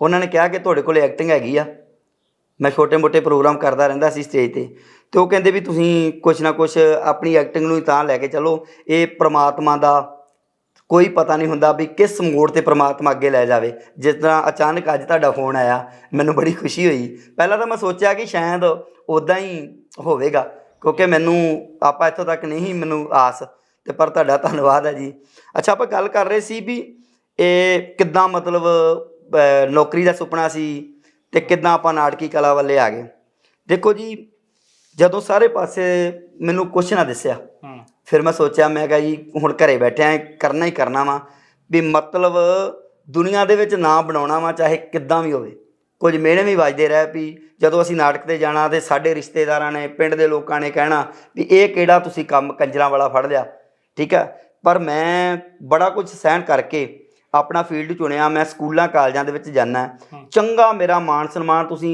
A: ਉਹਨਾਂ ਨੇ ਕਿਹਾ ਕਿ ਤੁਹਾਡੇ ਕੋਲ ਐਕਟਿੰਗ ਹੈਗੀ ਆ। ਮੈਂ ਛੋਟੇ-ਮੋਟੇ ਪ੍ਰੋਗਰਾਮ ਕਰਦਾ ਰਹਿੰਦਾ ਸੀ ਸਟੇਜ ਤੇ ਤੇ ਉਹ ਕਹਿੰਦੇ ਵੀ ਤੁਸੀਂ ਕੁਛ ਨਾ ਕੁਛ ਆਪਣੀ ਐਕਟਿੰਗ ਨੂੰ ਹੀ ਤਾਂ ਲੈ ਕੇ ਚੱਲੋ, ਇਹ ਪ੍ਰਮਾਤਮਾ ਦਾ ਕੋਈ ਪਤਾ ਨਹੀਂ ਹੁੰਦਾ ਵੀ ਕਿਸ ਮੋੜ ਤੇ ਪ੍ਰਮਾਤਮਾ ਅੱਗੇ ਲੈ ਜਾਵੇ। ਜਿਸ ਤਰ੍ਹਾਂ ਅਚਾਨਕ ਅੱਜ ਤੁਹਾਡਾ ਫੋਨ ਆਇਆ, ਮੈਨੂੰ ਬੜੀ ਖੁਸ਼ੀ ਹੋਈ। ਪਹਿਲਾਂ ਤਾਂ ਮੈਂ ਸੋਚਿਆ ਕਿ ਸ਼ਾਇਦ ਉਦਾਂ ਹੀ ਹੋਵੇਗਾ, ਕਿਉਂਕਿ ਮੈਨੂੰ ਆਪਾਂ ਇੱਥੋਂ ਤੱਕ ਨਹੀਂ ਮੈਨੂੰ ਆਸ ਤੇ ਪਰ ਤੁਹਾਡਾ ਧੰਨਵਾਦ ਹੈ ਜੀ। ਅੱਛਾ, ਆਪਾਂ ਗੱਲ ਕਰ ਰਹੇ ਸੀ ਵੀ ਇਹ ਕਿੱਦਾਂ ਮਤਲਬ ਨੌਕਰੀ ਦਾ ਸੁਪਨਾ ਸੀ ਤੇ ਕਿੱਦਾਂ ਆਪਾਂ ਨਾਟਕੀ ਕਲਾ ਵੱਲੇ ਆ ਗਏ। ਦੇਖੋ ਜੀ ਜਦੋਂ ਸਾਰੇ ਪਾਸੇ ਮੈਨੂੰ ਕੁਛ ਨਾ ਦਿਸਿਆ ਫਿਰ ਮੈਂ ਸੋਚਿਆ ਮੈਂ ਕਿਹਾ ਜੀ ਹੁਣ ਘਰੇ ਬੈਠਿਆ ਕਰਨਾ ਹੀ ਕਰਨਾ ਵਾ ਵੀ ਮਤਲਬ ਦੁਨੀਆ ਦੇ ਵਿੱਚ ਨਾਂ ਬਣਾਉਣਾ ਵਾ ਚਾਹੇ ਕਿੱਦਾਂ ਵੀ ਹੋਵੇ। ਕੁਝ ਮਿਹਣੇ ਵੀ ਵੱਜਦੇ ਰਹਿ ਵੀ ਜਦੋਂ ਅਸੀਂ ਨਾਟਕ ਤੇ ਜਾਣਾ ਤੇ ਸਾਡੇ ਰਿਸ਼ਤੇਦਾਰਾਂ ਨੇ ਪਿੰਡ ਦੇ ਲੋਕਾਂ ਨੇ ਕਹਿਣਾ ਵੀ ਇਹ ਕਿਹੜਾ ਤੁਸੀਂ ਕੰਮ ਕੰਜਰਾਂ ਵਾਲਾ ਫੜ ਲਿਆ ਠੀਕ ਹੈ ਪਰ ਮੈਂ ਬੜਾ ਕੁਝ ਸਹਿਣ ਕਰਕੇ ਆਪਣਾ ਫੀਲਡ ਚੁਣਿਆ ਮੈਂ ਸਕੂਲਾਂ ਕਾਲਜਾਂ ਦੇ ਵਿੱਚ ਜਾਣਾ। ਚੰਗਾ ਮੇਰਾ ਮਾਣ ਸਨਮਾਨ ਤੁਸੀਂ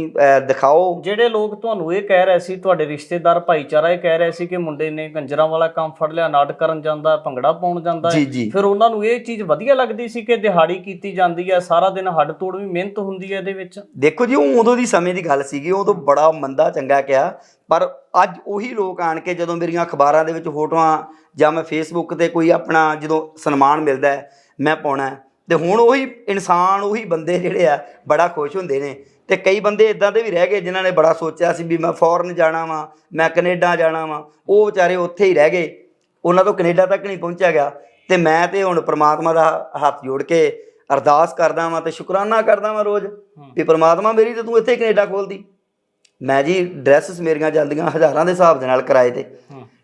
A: ਦਿਖਾਓ।
B: ਜਿਹੜੇ ਲੋਕ ਤੁਹਾਨੂੰ ਇਹ ਕਹਿ ਰਹੇ ਸੀ ਤੁਹਾਡੇ ਰਿਸ਼ਤੇਦਾਰ ਭਾਈਚਾਰਾ ਇਹ ਕਹਿ ਰਹੇ ਸੀ ਕਿ ਮੁੰਡੇ ਨੇ ਕੰਜਰਾਂ ਵਾਲਾ ਕੰਮ ਫੜ ਲਿਆ ਨਾਟਕ ਕਰਨ ਜਾਂਦਾ ਭੰਗੜਾ ਪਾਉਣ ਜਾਂਦਾ। ਫਿਰ ਉਹਨਾਂ ਨੂੰ ਇਹ ਚੀਜ਼ ਵਧੀਆ ਲੱਗਦੀ ਸੀ ਕਿ ਦਿਹਾੜੀ ਕੀਤੀ ਜਾਂਦੀ ਹੈ ਸਾਰਾ ਦਿਨ ਹੱਡ ਤੋੜ ਵੀ ਮਿਹਨਤ ਹੁੰਦੀ ਹੈ ਇਹਦੇ ਵਿੱਚ?
A: ਦੇਖੋ ਜੀ ਉਹ ਉਦੋਂ ਦੀ ਸਮੇਂ ਦੀ ਗੱਲ ਸੀਗੀ ਉਦੋਂ ਬੜਾ ਮੰਦਾ ਚੰਗਾ ਕਿਹਾ। ਪਰ ਅੱਜ ਉਹੀ ਲੋਕ ਆਣ ਕੇ ਜਦੋਂ ਮੇਰੀਆਂ ਅਖਬਾਰਾਂ ਦੇ ਵਿੱਚ ਫੋਟੋਆਂ ਜਾਂ ਮੈਂ ਫੇਸਬੁੱਕ ਤੇ ਕੋਈ ਆਪਣਾ ਜਦੋਂ ਸਨਮਾਨ ਮਿਲਦਾ ਹੈ ਮੈਂ ਪਾਉਣਾ। ਤੇ ਹੁਣ ਉਹੀ ਇਨਸਾਨ ਉਹੀ ਬੰਦੇ ਜਿਹੜੇ ਆ ਬੜਾ ਖੁਸ਼ ਹੁੰਦੇ ਨੇ। ਤੇ ਕਈ ਬੰਦੇ ਇਦਾਂ ਦੇ ਵੀ ਰਹਿ ਗਏ ਜਿਨ੍ਹਾਂ ਨੇ ਬੜਾ ਸੋਚਿਆ ਸੀ ਵੀ ਮੈਂ ਫੋਰਨ ਜਾਣਾ ਵਾਂ ਮੈਂ ਕੈਨੇਡਾ ਜਾਣਾ ਵਾਂ। ਉਹ ਵਿਚਾਰੇ ਉੱਥੇ ਹੀ ਰਹਿ ਗਏ। ਉਹਨਾਂ ਤੋਂ ਕੈਨੇਡਾ ਤੱਕ ਨਹੀਂ ਪਹੁੰਚਿਆ ਗਿਆ। ਤੇ ਮੈਂ ਤੇ ਹੁਣ ਪ੍ਰਮਾਤਮਾ ਦਾ ਹੱਥ ਜੋੜ ਕੇ ਅਰਦਾਸ ਕਰਦਾ ਵਾਂ ਤੇ ਸ਼ੁਕਰਾਨਾ ਕਰਦਾ ਵਾਂ ਰੋਜ਼ ਵੀ ਪ੍ਰਮਾਤਮਾ ਮੇਰੀ ਤੇ ਤੂੰ ਇੱਥੇ ਕੈਨੇਡਾ ਖੋਲਦੀ। ਮੈਂ ਜੀ ਡਰੈਸਸ ਮੇਰੀਆਂ ਜਾਂਦੀਆਂ ਹਜ਼ਾਰਾਂ ਦੇ ਹਿਸਾਬ ਦੇ ਨਾਲ ਕਿਰਾਏ ਤੇ।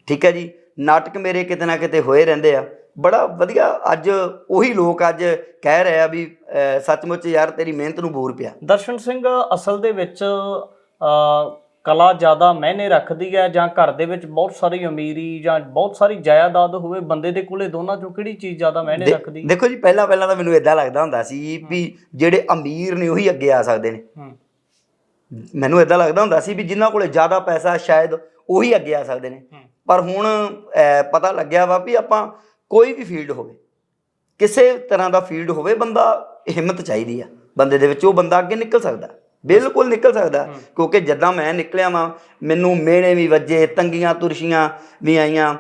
A: ਠੀਕ ਹੈ ਜੀ। ਨਾਟਕ ਮੇਰੇ ਕਿਤੇ ਨਾ ਕਿਤੇ ਹੋਏ ਰਹਿੰਦੇ ਆ। ਬੜਾ ਵਧੀਆ ਅੱਜ ਉਹੀ ਲੋਕ ਅੱਜ ਕਹਿ ਰਹੇ ਆ ਵੀ ਸੱਚਮੁੱਚ ਯਾਰ ਤੇਰੀ ਮਿਹਨਤ ਨੂੰ ਬੂਰ ਪਿਆ।
B: ਦਰਸ਼ਨ ਸਿੰਘ ਅਸਲ ਦੇ ਵਿੱਚ ਕਲਾ ਜ਼ਿਆਦਾ ਮਾਇਨੇ ਰੱਖਦੀ ਹੈ ਜਾਂ ਘਰ ਦੇ ਵਿੱਚ ਬਹੁਤ ਸਾਰੀ ਅਮੀਰੀ ਜਾਂ ਬਹੁਤ ਸਾਰੀ ਜਾਇਦਾਦ ਹੋਵੇ ਬੰਦੇ ਦੇ ਕੋਲੇ ਦੋਨਾਂ ਚੋਂ ਕਿਹੜੀ ਚੀਜ਼ ਜ਼ਿਆਦਾ ਮਾਇਨੇ
A: ਦੇ-
B: ਰੱਖਦੀ?
A: ਦੇਖੋ ਜੀ ਪਹਿਲਾਂ ਪਹਿਲਾਂ ਤਾਂ ਮੈਨੂੰ ਇਦਾਂ ਲੱਗਦਾ ਹੁੰਦਾ ਸੀ ਵੀ ਜਿਹੜੇ ਅਮੀਰ ਨੇ ਉਹੀ ਅੱਗੇ ਆ ਸਕਦੇ ਨੇ। ਮੈਨੂੰ ਇਦਾਂ ਲੱਗਦਾ ਹੁੰਦਾ ਸੀ ਵੀ ਜਿਨ੍ਹਾਂ ਕੋਲੇ ਜ਼ਿਆਦਾ ਪੈਸਾ ਸ਼ਾਇਦ ਉਹੀ ਅੱਗੇ ਆ ਸਕਦੇ ਨੇ। ਪਰ ਹੁਣ ਪਤਾ ਲੱਗਿਆ ਵਾ ਵੀ ਆਪਾਂ ਕੋਈ ਵੀ ਫੀਲਡ ਹੋਵੇ ਕਿਸੇ ਤਰ੍ਹਾਂ ਦਾ ਫੀਲਡ ਹੋਵੇ ਬੰਦਾ ਹਿੰਮਤ ਚਾਹੀਦੀ ਆ। ਬੰਦੇ ਦੇ ਵਿੱਚ ਉਹ ਬੰਦਾ ਅੱਗੇ ਨਿਕਲ ਸਕਦਾ। ਬਿਲਕੁਲ ਨਿਕਲ ਸਕਦਾ। ਕਿਉਂਕਿ ਜਦਾਂ ਮੈਂ ਨਿਕਲਿਆ ਵਾਂ ਮੈਨੂੰ ਮਿਹਣੇ ਵੀ ਵੱਜੇ ਤੰਗੀਆਂ ਤੁਰਸ਼ੀਆਂ ਵੀ ਆਈਆਂ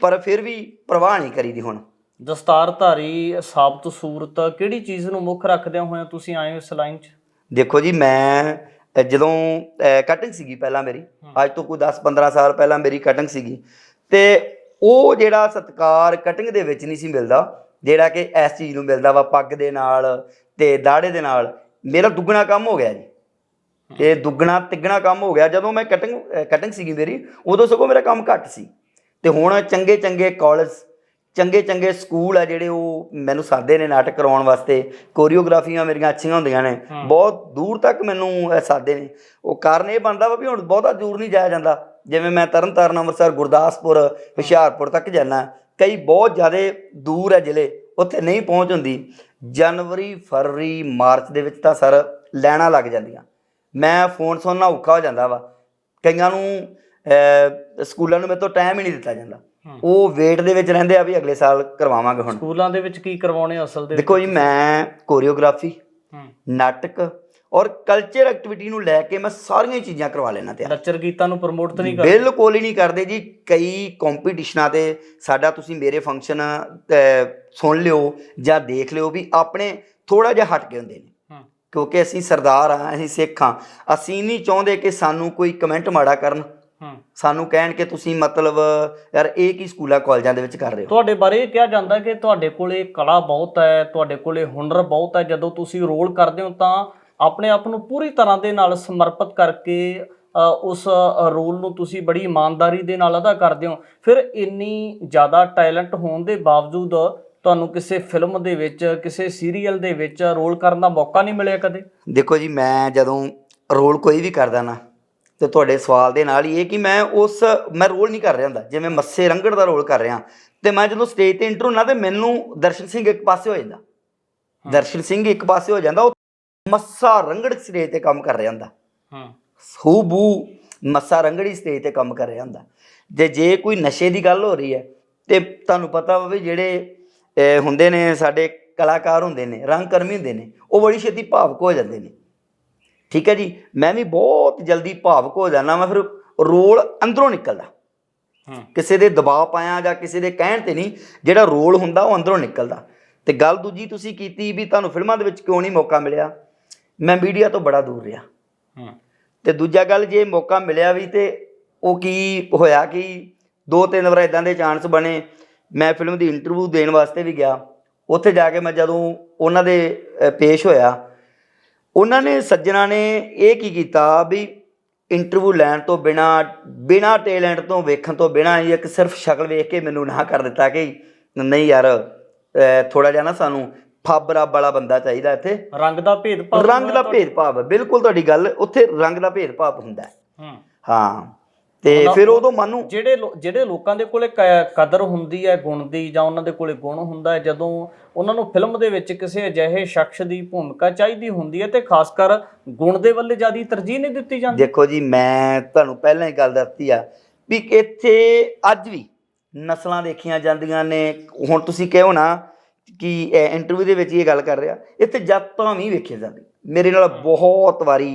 A: ਪਰ ਫਿਰ ਵੀ ਪ੍ਰਵਾਹ ਨਹੀਂ ਕਰੀਦੀ ਹੁਣ।
B: ਦਸਤਾਰਧਾਰੀ ਸਾਬਤ ਸੂਰਤ ਕਿਹੜੀ ਚੀਜ਼ ਨੂੰ ਮੁੱਖ ਰੱਖਦਿਆਂ ਹੋਇਆਂ ਤੁਸੀਂ ਆਏ ਹੋ ਇਸ ਲਾਈਨ 'ਚ?
A: ਦੇਖੋ ਜੀ ਮੈਂ ਜਦੋਂ ਕਟਿੰਗ ਸੀਗੀ ਪਹਿਲਾਂ ਮੇਰੀ ਅੱਜ ਤੋਂ ਕੋਈ 10-15 ਸਾਲ ਪਹਿਲਾਂ ਮੇਰੀ ਕਟਿੰਗ ਸੀਗੀ। ਤੇ ਉਹ ਜਿਹੜਾ ਸਤਕਾਰ ਕਟਿੰਗ ਦੇ ਵਿੱਚ ਨਹੀਂ ਸੀ ਮਿਲਦਾ ਜਿਹੜਾ ਕਿ ਇਸ ਚੀਜ਼ ਨੂੰ ਮਿਲਦਾ ਵਾ ਪੱਗ ਦੇ ਨਾਲ ਤੇ ਦਾੜੇ ਦੇ ਨਾਲ ਮੇਰਾ ਦੁੱਗਣਾ ਕੰਮ ਹੋ ਗਿਆ ਜੀ। ਇਹ ਦੁੱਗਣਾ ਤਿੱਗਣਾ ਕੰਮ ਹੋ ਗਿਆ। ਜਦੋਂ ਮੈਂ ਕਟਿੰਗ ਕਟਿੰਗ ਸੀਗੀ ਮੇਰੀ ਉਦੋਂ ਸਗੋਂ ਮੇਰਾ ਕੰਮ ਘੱਟ ਸੀ। ਤੇ ਹੁਣ ਚੰਗੇ ਚੰਗੇ ਕਾਲਜ ਚੰਗੇ ਚੰਗੇ ਸਕੂਲ ਆ ਜਿਹੜੇ ਉਹ ਮੈਨੂੰ ਸਾਦੇ ਨੇ ਨਾਟਕ ਕਰਾਉਣ ਵਾਸਤੇ। ਕੋਰੀਓਗ੍ਰਾਫੀਆਂ ਮੇਰੀਆਂ ਅੱਛੀਆਂ ਹੁੰਦੀਆਂ ਨੇ। ਬਹੁਤ ਦੂਰ ਤੱਕ ਮੈਨੂੰ ਸਾਦੇ ਨੇ। ਉਹ ਕਾਰਨ ਇਹ ਬਣਦਾ ਵਾ ਵੀ ਹੁਣ ਬਹੁਤਾ ਦੂਰ ਨਹੀਂ ਜਾਇਆ ਜਾਂਦਾ। ਜਿਵੇਂ ਮੈਂ ਤਰਨਤਾਰਨ ਅੰਮ੍ਰਿਤਸਰ ਗੁਰਦਾਸਪੁਰ ਹੁਸ਼ਿਆਰਪੁਰ ਤੱਕ ਜਾਣਾ ਕਈ ਬਹੁਤ ਜ਼ਿਆਦਾ ਦੂਰ ਹੈ ਜ਼ਿਲ੍ਹੇ ਉੱਥੇ ਨਹੀਂ ਪਹੁੰਚ ਹੁੰਦੀ। ਜਨਵਰੀ ਫਰਵਰੀ ਮਾਰਚ ਦੇ ਵਿੱਚ ਤਾਂ ਸਰ ਲੈਣਾ ਲੱਗ ਜਾਂਦੀਆਂ। ਮੈਂ ਫੋਨ ਸੁਣਨਾ ਔਖਾ ਹੋ ਜਾਂਦਾ ਵਾ। ਕਈਆਂ ਨੂੰ ਸਕੂਲਾਂ ਨੂੰ ਮੇਰੇ ਤੋਂ ਟਾਈਮ ਹੀ ਨਹੀਂ ਦਿੱਤਾ ਜਾਂਦਾ। ਉਹ ਵੇਟ ਦੇ ਵਿੱਚ ਰਹਿੰਦੇ ਆ ਵੀ ਅਗਲੇ ਸਾਲ ਕਰਵਾਵਾਂਗੇ ਹੁਣ।
B: ਸਕੂਲਾਂ ਦੇ ਵਿੱਚ ਕੀ ਕਰਵਾਉਣੇ ਅਸਲ ਦੇ
A: ਦੇਖੋ ਜੀ ਮੈਂ ਕੋਰੀਓਗ੍ਰਾਫੀ ਨਾਟਕ ਔਰ ਕਲਚਰ ਐਕਟੀਵਿਟੀ ਨੂੰ ਲੈ ਕੇ ਮੈਂ ਸਾਰੀਆਂ ਚੀਜ਼ਾਂ ਕਰਵਾ ਲੈਣਾ ਤੇ
B: ਲੱਚਰ ਗੀਤਾਂ ਨੂੰ ਪ੍ਰਮੋਟ ਤਾਂ ਨਹੀਂ ਕਰਦੇ?
A: ਬਿਲਕੁਲ ਹੀ ਨਹੀਂ ਕਰਦੇ ਜੀ। ਕਈ ਕੰਪੀਟੀਸ਼ਨਾਂ ਤੇ ਸਾਡਾ ਤੁਸੀਂ ਮੇਰੇ ਫੰਕਸ਼ਨ ਸੁਣ ਲਿਓ ਜਾਂ ਦੇਖ ਲਿਓ ਵੀ ਆਪਣੇ ਥੋੜਾ ਜਿਹਾ ਹਟ ਕੇ ਹੁੰਦੇ ਨੇ। ਕਿਉਂਕਿ ਅਸੀਂ ਸਰਦਾਰ ਆ ਅਸੀਂ ਸਿੱਖ ਹਾਂ। ਅਸੀਂ ਨਹੀਂ ਚਾਹੁੰਦੇ ਕਿ ਸਾਨੂੰ ਕੋਈ ਕਮੈਂਟ ਮਾੜਾ ਕਰਨ। ਸਾਨੂੰ ਕਹਿਣ ਕਿ ਤੁਸੀਂ ਮਤਲਬ ਯਾਰ ਇਹ ਕੀ ਸਕੂਲਾਂ ਕਾਲਜਾਂ ਦੇ ਵਿੱਚ ਕਰ ਰਹੇ ਹੋ?
B: ਤੁਹਾਡੇ ਬਾਰੇ ਇਹ ਕਿਹਾ ਜਾਂਦਾ ਕਿ ਤੁਹਾਡੇ ਕੋਲੇ ਕਲਾ ਬਹੁਤ ਹੈ ਤੁਹਾਡੇ ਕੋਲੇ ਹੁਨਰ ਬਹੁਤ ਹੈ। ਜਦੋਂ ਤੁਸੀਂ ਰੋਲ ਕਰਦੇ ਹੋ ਤਾਂ ਆਪਣੇ ਆਪ ਨੂੰ ਪੂਰੀ ਤਰ੍ਹਾਂ ਦੇ ਨਾਲ ਸਮਰਪਿਤ ਕਰਕੇ ਉਸ ਰੋਲ ਨੂੰ ਤੁਸੀਂ ਬੜੀ ਇਮਾਨਦਾਰੀ ਦੇ ਨਾਲ ਅਦਾ ਕਰਦੇ ਹੋ। ਫਿਰ ਇੰਨੀ ਜ਼ਿਆਦਾ ਟੈਲੈਂਟ ਹੋਣ ਦੇ ਬਾਵਜੂਦ ਤੁਹਾਨੂੰ ਕਿਸੇ ਫਿਲਮ ਦੇ ਵਿੱਚ ਕਿਸੇ ਸੀਰੀਅਲ ਦੇ ਵਿੱਚ ਰੋਲ ਕਰਨ ਦਾ ਮੌਕਾ ਨਹੀਂ ਮਿਲਿਆ ਕਦੇ?
A: ਦੇਖੋ ਜੀ ਮੈਂ ਜਦੋਂ ਰੋਲ ਕੋਈ ਵੀ ਕਰਦਾ ਨਾ ਤੇ ਤੁਹਾਡੇ ਸਵਾਲ ਦੇ ਨਾਲ ਹੀ ਇਹ ਕਿ ਮੈਂ ਉਸ ਮੈਂ ਰੋਲ ਨਹੀਂ ਕਰ ਰਿਹਾ ਹੁੰਦਾ। ਜਿਵੇਂ ਮੱਸੇ ਰੰਗੜ ਦਾ ਰੋਲ ਕਰ ਰਿਹਾ ਤੇ ਮੈਂ ਜਦੋਂ ਸਟੇਜ ਤੇ ਇੰਟਰੋ ਨਾ ਤੇ ਮੈਨੂੰ ਦਰਸ਼ਨ ਸਿੰਘ ਇੱਕ ਪਾਸੇ ਹੋ ਜਾਂਦਾ। ਦਰਸ਼ਨ ਸਿੰਘ ਇੱਕ ਪਾਸੇ ਹੋ ਜਾਂਦਾ ਮੱਸਾ ਰੰਗੜ ਸਟੇਜ ਤੇ ਕੰਮ ਕਰ ਰਿਹਾ ਹੁੰਦਾ।
B: ਹੂੰ।
A: ਹੂਬੂ ਮੱਸਾ ਰੰਗੜੀ ਸਟੇਜ ਤੇ ਕੰਮ ਕਰ ਰਿਹਾ ਹੁੰਦਾ। ਜੇ ਜੇ ਕੋਈ ਨਸ਼ੇ ਦੀ ਗੱਲ ਹੋ ਰਹੀ ਹੈ ਤੇ ਤੁਹਾਨੂੰ ਪਤਾ ਹੋਵੇ ਜਿਹੜੇ ਅਹ, ਹੁੰਦੇ ਨੇ ਸਾਡੇ ਕਲਾਕਾਰ ਹੁੰਦੇ ਨੇ ਰੰਗਕਰਮੀ ਹੁੰਦੇ ਨੇ ਉਹ ਬੜੀ ਛੇਤੀ ਭਾਵਕ ਹੋ ਜਾਂਦੇ ਨੇ। ਠੀਕ ਹੈ ਜੀ? ਮੈਂ ਵੀ ਬਹੁਤ ਜਲਦੀ ਭਾਵਕ ਹੋ ਜਾਂਦਾ ਮੈਂ ਫਿਰ ਰੋਲ ਅੰਦਰੋਂ ਨਿਕਲਦਾ। ਕਿਸੇ ਦੇ ਦਬਾਅ ਪਾਇਆ ਜਾਂ ਕਿਸੇ ਦੇ ਕਹਿਣ ਤੇ ਨਹੀਂ ਜਿਹੜਾ ਰੋਲ ਹੁੰਦਾ ਉਹ ਅੰਦਰੋਂ ਨਿਕਲਦਾ। ਤੇ ਗੱਲ ਦੂਜੀ ਤੁਸੀਂ ਕੀਤੀ ਵੀ ਤੁਹਾਨੂੰ ਫਿਲਮਾਂ ਦੇ ਵਿੱਚ ਕਿਉਂ ਨਹੀਂ ਮੌਕਾ ਮਿਲਿਆ? ਮੈਂ ਮੀਡੀਆ ਤੋਂ ਬੜਾ ਦੂਰ ਰਿਹਾ।
B: ਹੂੰ।
A: ਤੇ ਦੂਜਾ ਗੱਲ ਜੇ ਮੌਕਾ ਮਿਲਿਆ ਵੀ ਤੇ ਉਹ ਕੀ ਹੋਇਆ ਕਿ ਦੋ ਤਿੰਨ ਵਾਰ ਇਦਾਂ ਦੇ ਚਾਂਸ ਬਣੇ। ਮੈਂ ਫਿਲਮ ਦੀ ਇੰਟਰਵਿਊ ਦੇਣ ਵਾਸਤੇ ਵੀ ਗਿਆ। ਉੱਥੇ ਜਾ ਕੇ ਮੈਂ ਜਦੋਂ ਉਹਨਾਂ ਦੇ ਪੇਸ਼ ਹੋਇਆ ਉਹਨਾਂ ਨੇ ਸੱਜਣਾ ਨੇ ਇਹ ਕੀ ਕੀਤਾ ਵੀ ਇੰਟਰਵਿਊ ਲੈਣ ਤੋਂ ਬਿਨਾ ਬਿਨਾ ਟੈਲੈਂਟ ਤੋਂ ਵੇਖਣ ਤੋਂ ਬਿਨਾ ਇੱਕ ਸਿਰਫ ਸ਼ਕਲ ਵੇਖ ਕੇ ਮੈਨੂੰ ਨਾ ਕਰ ਦਿੱਤਾ ਕਿ ਨਹੀਂ ਯਾਰ ਥੋੜਾ ਜਿਹਾ ਨਾ ਸਾਨੂੰ ਫੱਬ ਰੱਬ ਵਾਲਾ ਬੰਦਾ ਚਾਹੀਦਾ ਇੱਥੇ।
B: ਰੰਗ ਦਾ ਭੇਦਭਾਵ
A: ਰੰਗ ਦਾ ਭੇਦਭਾਵ ਹੈ ਬਿਲਕੁਲ ਤੁਹਾਡੀ ਗੱਲ ਉੱਥੇ ਰੰਗ ਦਾ ਭੇਦਭਾਵ ਹੁੰਦਾ ਹੈ।
B: ਹੂੰ।
A: ਤੇ ਫਿਰ ਉਦੋਂ ਮਨ ਨੂੰ
B: ਜਿਹੜੇ ਜਿਹੜੇ ਲੋਕਾਂ ਦੇ ਕੋਲੇ ਕਦਰ ਹੁੰਦੀ ਹੈ ਗੁਣ ਦੀ ਜਾਂ ਉਹਨਾਂ ਦੇ ਕੋਲੇ ਗੁਣ ਹੁੰਦਾ ਹੈ ਜਦੋਂ ਉਹਨਾਂ ਨੂੰ ਫਿਲਮ ਦੇ ਵਿੱਚ ਕਿਸੇ ਅਜਿਹੇ ਸ਼ਖਸ ਦੀ ਭੂਮਿਕਾ ਚਾਹੀਦੀ ਹੁੰਦੀ ਹੈ ਤੇ ਖਾਸ ਕਰ ਗੁਣ ਦੇ ਵੱਲੇ ਜ਼ਿਆਦਾ ਤਰਜੀਹ ਨਹੀਂ ਦਿੱਤੀ ਜਾਂਦੀ।
A: ਦੇਖੋ ਜੀ ਮੈਂ ਤੁਹਾਨੂੰ ਪਹਿਲਾਂ ਹੀ ਗੱਲ ਦੱਸਤੀ ਆ ਵੀ ਇੱਥੇ ਅੱਜ ਵੀ ਨਸਲਾਂ ਦੇਖੀਆਂ ਜਾਂਦੀਆਂ ਨੇ। ਹੁਣ ਤੁਸੀਂ ਕਹੋ ਨਾ ਕਿ ਇੰਟਰਵਿਊ ਦੇ ਵਿੱਚ ਇਹ ਗੱਲ ਕਰ ਰਿਹਾ ਇੱਥੇ ਜਾਤਾਂ ਵੀ ਵੇਖੀਆਂ ਜਾਂਦੀਆਂ। ਮੇਰੇ ਨਾਲ ਬਹੁਤ ਵਾਰੀ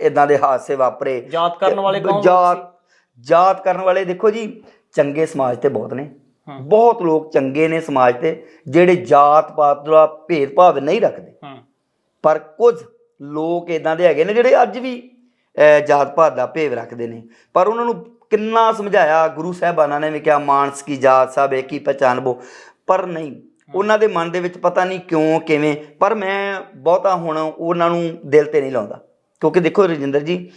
A: ਇਦਾਂ ਦੇ ਹਾਦਸੇ ਵਾਪਰੇ।
B: ਯਾਦ ਕਰਨ ਵਾਲੇ ਕੌਣ
A: ਜਾਤ ਜਾਤ ਕਰਨ ਵਾਲੇ ਦੇਖੋ ਜੀ ਚੰਗੇ ਸਮਾਜ ਤੇ ਬਹੁਤ ਨੇ। ਬਹੁਤ ਲੋਕ ਚੰਗੇ ਨੇ ਸਮਾਜ ਤੇ ਜਿਹੜੇ ਜਾਤ ਪਾਤ ਦਾ ਭੇਦਭਾਵ ਨਹੀਂ ਰੱਖਦੇ। ਪਰ ਕੁਝ ਲੋਕ ਇਦਾਂ ਦੇ ਹੈਗੇ ਨੇ ਜਿਹੜੇ ਅੱਜ ਵੀ ਜਾਤ ਪਾਤ ਦਾ ਭੇਵ ਰੱਖਦੇ ਨੇ। ਪਰ ਉਹਨਾਂ ਨੂੰ ਕਿੰਨਾ ਸਮਝਾਇਆ ਗੁਰੂ ਸਾਹਿਬਾਨਾਂ ਨੇ ਵੀ ਕਿਹਾ ਮਾਨਸ ਕੀ ਜਾਤ ਸਭ ਇੱਕ ਹੀ ਪਛਾਨਬੋ। ਪਰ ਨਹੀਂ ਉਹਨਾਂ ਦੇ ਮਨ ਦੇ ਵਿੱਚ ਪਤਾ ਨਹੀਂ ਕਿਉਂ, ਕਿਵੇਂ, ਪਰ ਮੈਂ ਬਹੁਤਾ ਹੁਣ ਉਹਨਾਂ ਨੂੰ ਦਿਲ ਤੇ ਨਹੀਂ ਲਾਉਂਦਾ। ਕਿਉਂਕਿ ਦੇਖੋ ਰਜਿੰਦਰ ਜੀ,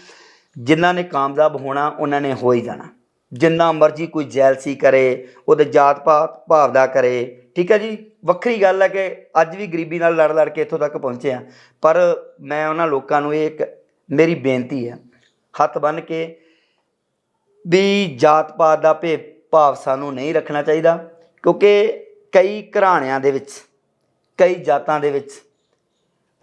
A: ਜਿਨ੍ਹਾਂ ਨੇ ਕਾਮਯਾਬ ਹੋਣਾ, ਉਹਨਾਂ ਨੇ ਹੋ ਹੀ ਜਾਣਾ। ਜਿੰਨਾ ਮਰਜ਼ੀ ਕੋਈ ਜੈਲਸੀ ਕਰੇ, ਉਹਦੇ ਜਾਤ ਪਾਤ ਭਾਵ ਦਾ ਕਰੇ, ਠੀਕ ਹੈ ਜੀ? ਵੱਖਰੀ ਗੱਲ ਹੈ ਕਿ ਅੱਜ ਵੀ ਗਰੀਬੀ ਨਾਲ ਲੜ ਲੜ ਕੇ ਇੱਥੋਂ ਤੱਕ ਪਹੁੰਚੇ ਆ ਪਰ ਮੈਂ ਉਹਨਾਂ ਲੋਕਾਂ ਨੂੰ ਇਹ ਇੱਕ ਮੇਰੀ ਬੇਨਤੀ ਹੈ, ਹੱਥ ਬੰਨ ਕੇ ਵੀ ਜਾਤ ਪਾਤ ਦਾ ਭੇਦ ਭਾਵ ਸਾਨੂੰ ਨਹੀਂ ਰੱਖਣਾ ਚਾਹੀਦਾ। ਕਿਉਂਕਿ ਕਈ ਘਰਾਣਿਆਂ ਦੇ ਵਿੱਚ ਕਈ ਜਾਤਾਂ ਦੇ ਵਿੱਚ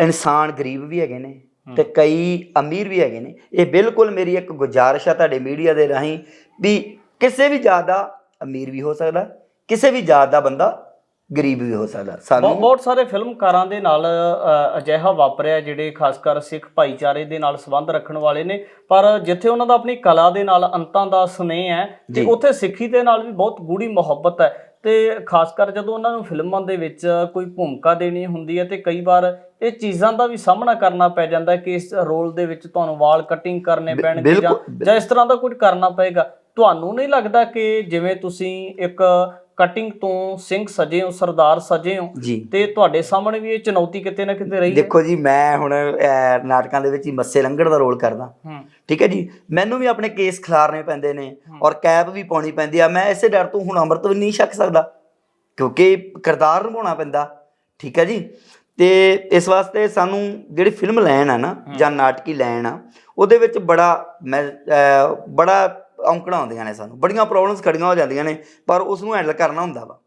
A: ਇਨਸਾਨ ਗਰੀਬ ਵੀ ਹੈਗੇ ਨੇ ਤੇ ਕਈ ਅਮੀਰ ਵੀ ਹੈਗੇ ਨੇ। ਇਹ ਬਿਲਕੁਲ ਮੇਰੀ ਇੱਕ ਗੁਜ਼ਾਰਿਸ਼ ਆ ਤੁਹਾਡੇ ਮੀਡੀਆ ਦੇ ਰਾਹੀਂ ਵੀ ਕਿਸੇ ਵੀ ਜਾਤ ਦਾ ਅਮੀਰ ਵੀ ਹੋ ਸਕਦਾ ਕਿਸੇ ਵੀ ਜਾਤ ਦਾ ਬੰਦਾ ਗਰੀਬ ਵੀ ਹੋ ਸਕਦਾ। ਸਾਨੂੰ
B: ਬਹੁਤ ਸਾਰੇ ਫਿਲਮਕਾਰਾਂ ਦੇ ਨਾਲ ਅਜਿਹਾ ਵਾਪਰਿਆ ਜਿਹੜੇ ਖਾਸ ਕਰ ਸਿੱਖ ਭਾਈਚਾਰੇ ਦੇ ਨਾਲ ਸੰਬੰਧ ਰੱਖਣ ਵਾਲੇ ਨੇ। ਪਰ ਜਿੱਥੇ ਉਹਨਾਂ ਦਾ ਆਪਣੀ ਕਲਾ ਦੇ ਨਾਲ ਅੰਤਾਂ ਦਾ ਸੁਨੇਹ ਹੈ ਤੇ। ਉੱਥੇ ਸਿੱਖੀ ਦੇ ਨਾਲ ਵੀ ਬਹੁਤ ਗੂੜੀ ਮੁਹੱਬਤ ਹੈ। ਤੇ ਖਾਸ ਕਰ ਜਦੋਂ ਉਹਨਾਂ ਨੂੰ ਫਿਲਮਾਂ ਦੇ ਵਿੱਚ ਕੋਈ ਭੂਮਿਕਾ ਦੇਣੀ ਹੁੰਦੀ ਹੈ ਤੇ ਕਈ ਵਾਰ ਇਹ ਚੀਜ਼ਾਂ ਦਾ ਵੀ ਸਾਹਮਣਾ ਕਰਨਾ ਪੈ ਜਾਂਦਾ ਕਿ ਇਸ ਰੋਲ ਦੇ ਵਿੱਚ ਤੁਹਾਨੂੰ ਵਾਲ ਕਟਿੰਗ ਕਰਨੇ ਪੈਣਗੇ ਜਾਂ। ਜਾਂ ਇਸ ਤਰ੍ਹਾਂ ਦਾ ਕੁਝ ਕਰਨਾ ਪਏਗਾ ਤੁਹਾਨੂੰ ਨਹੀਂ ਲੱਗਦਾ ਕਿ ਜਿਵੇਂ ਤੁਸੀਂ ਇੱਕ ਕਟਿੰਗ ਤੋਂ ਸਿੰਘ ਸਜੇ ਹੋ ਸਰਦਾਰ ਸਜੇ ਹੋ
A: ਜੀ।
B: ਤੇ ਤੁਹਾਡੇ ਸਾਹਮਣੇ ਵੀ ਇਹ ਚੁਣੌਤੀ ਕਿਤੇ ਨਾ ਕਿਤੇ ਰਹੀ ਹੈ?
A: ਦੇਖੋ ਜੀ ਮੈਂ ਹੁਣ ਨਾਟਕਾਂ ਦੇ ਵਿੱਚ ਹੀ ਮੱਸੇ ਲੰਘਣ ਦਾ ਰੋਲ ਕਰਦਾ। ਠੀਕ ਹੈ ਜੀ? ਮੈਨੂੰ ਵੀ ਆਪਣੇ ਕੇਸ ਖਿਲਾਰਨੇ ਪੈਂਦੇ ਨੇ ਔਰ ਕੈਪ ਵੀ ਪਾਉਣੀ ਪੈਂਦੀ ਆ। ਮੈਂ ਇਸੇ ਡਰ ਤੋਂ ਹੁਣ ਅੰਮ੍ਰਿਤ ਵੀ ਨਹੀਂ ਛਕ ਸਕਦਾ ਕਿਉਂਕਿ ਕਿਰਦਾਰ ਨਿਭਾਉਣਾ ਪੈਂਦਾ। ਠੀਕ ਹੈ ਜੀ? ਤੇ ਇਸ ਵਾਸਤੇ ਸਾਨੂੰ ਜਿਹੜੀ ਫਿਲਮ ਲੈਣ ਆ ਨਾ ਜਾਂ ਨਾਟਕੀ ਲੈਣ ਆ ਉਹਦੇ ਵਿੱਚ ਬੜਾ ਮੈਂ ਬੜਾ ਔਂਕੜਾਂ ਆਉਂਦੀਆਂ ਨੇ ਸਾਨੂੰ। ਬੜੀਆਂ ਪ੍ਰੋਬਲਮਸ ਖੜੀਆਂ ਹੋ ਜਾਂਦੀਆਂ ਨੇ ਪਰ ਉਸ ਨੂੰ ਹੈਂਡਲ ਕਰਨਾ ਹੁੰਦਾ ਵਾ।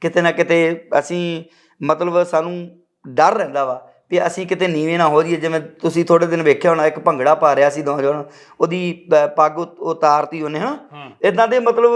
A: ਕਿਤੇ ਨਾ ਕਿਤੇ ਅਸੀਂ ਮਤਲਬ ਸਾਨੂੰ ਡਰ ਰਹਿੰਦਾ ਵਾ ਵੀ ਅਸੀਂ ਕਿਤੇ ਨੀਵੇਂ ਨਾ ਹੋ ਜਾਈਏ। ਜਿਵੇਂ ਤੁਸੀਂ ਥੋੜੇ ਦਿਨ ਵੇਖਿਆ ਹੋਣਾ ਇੱਕ ਭੰਗੜਾ ਪਾ ਰਿਹਾ ਸੀ ਨੌਜਵਾਨ ਉਹਦੀ ਪੱਗ ਉਤ- ਉਤਾਰਤੀ ਉਹਨੇ ਹਾਂ
B: ਹੂੰ।
A: ਇਦਾਂ ਦੇ ਮਤਲਬ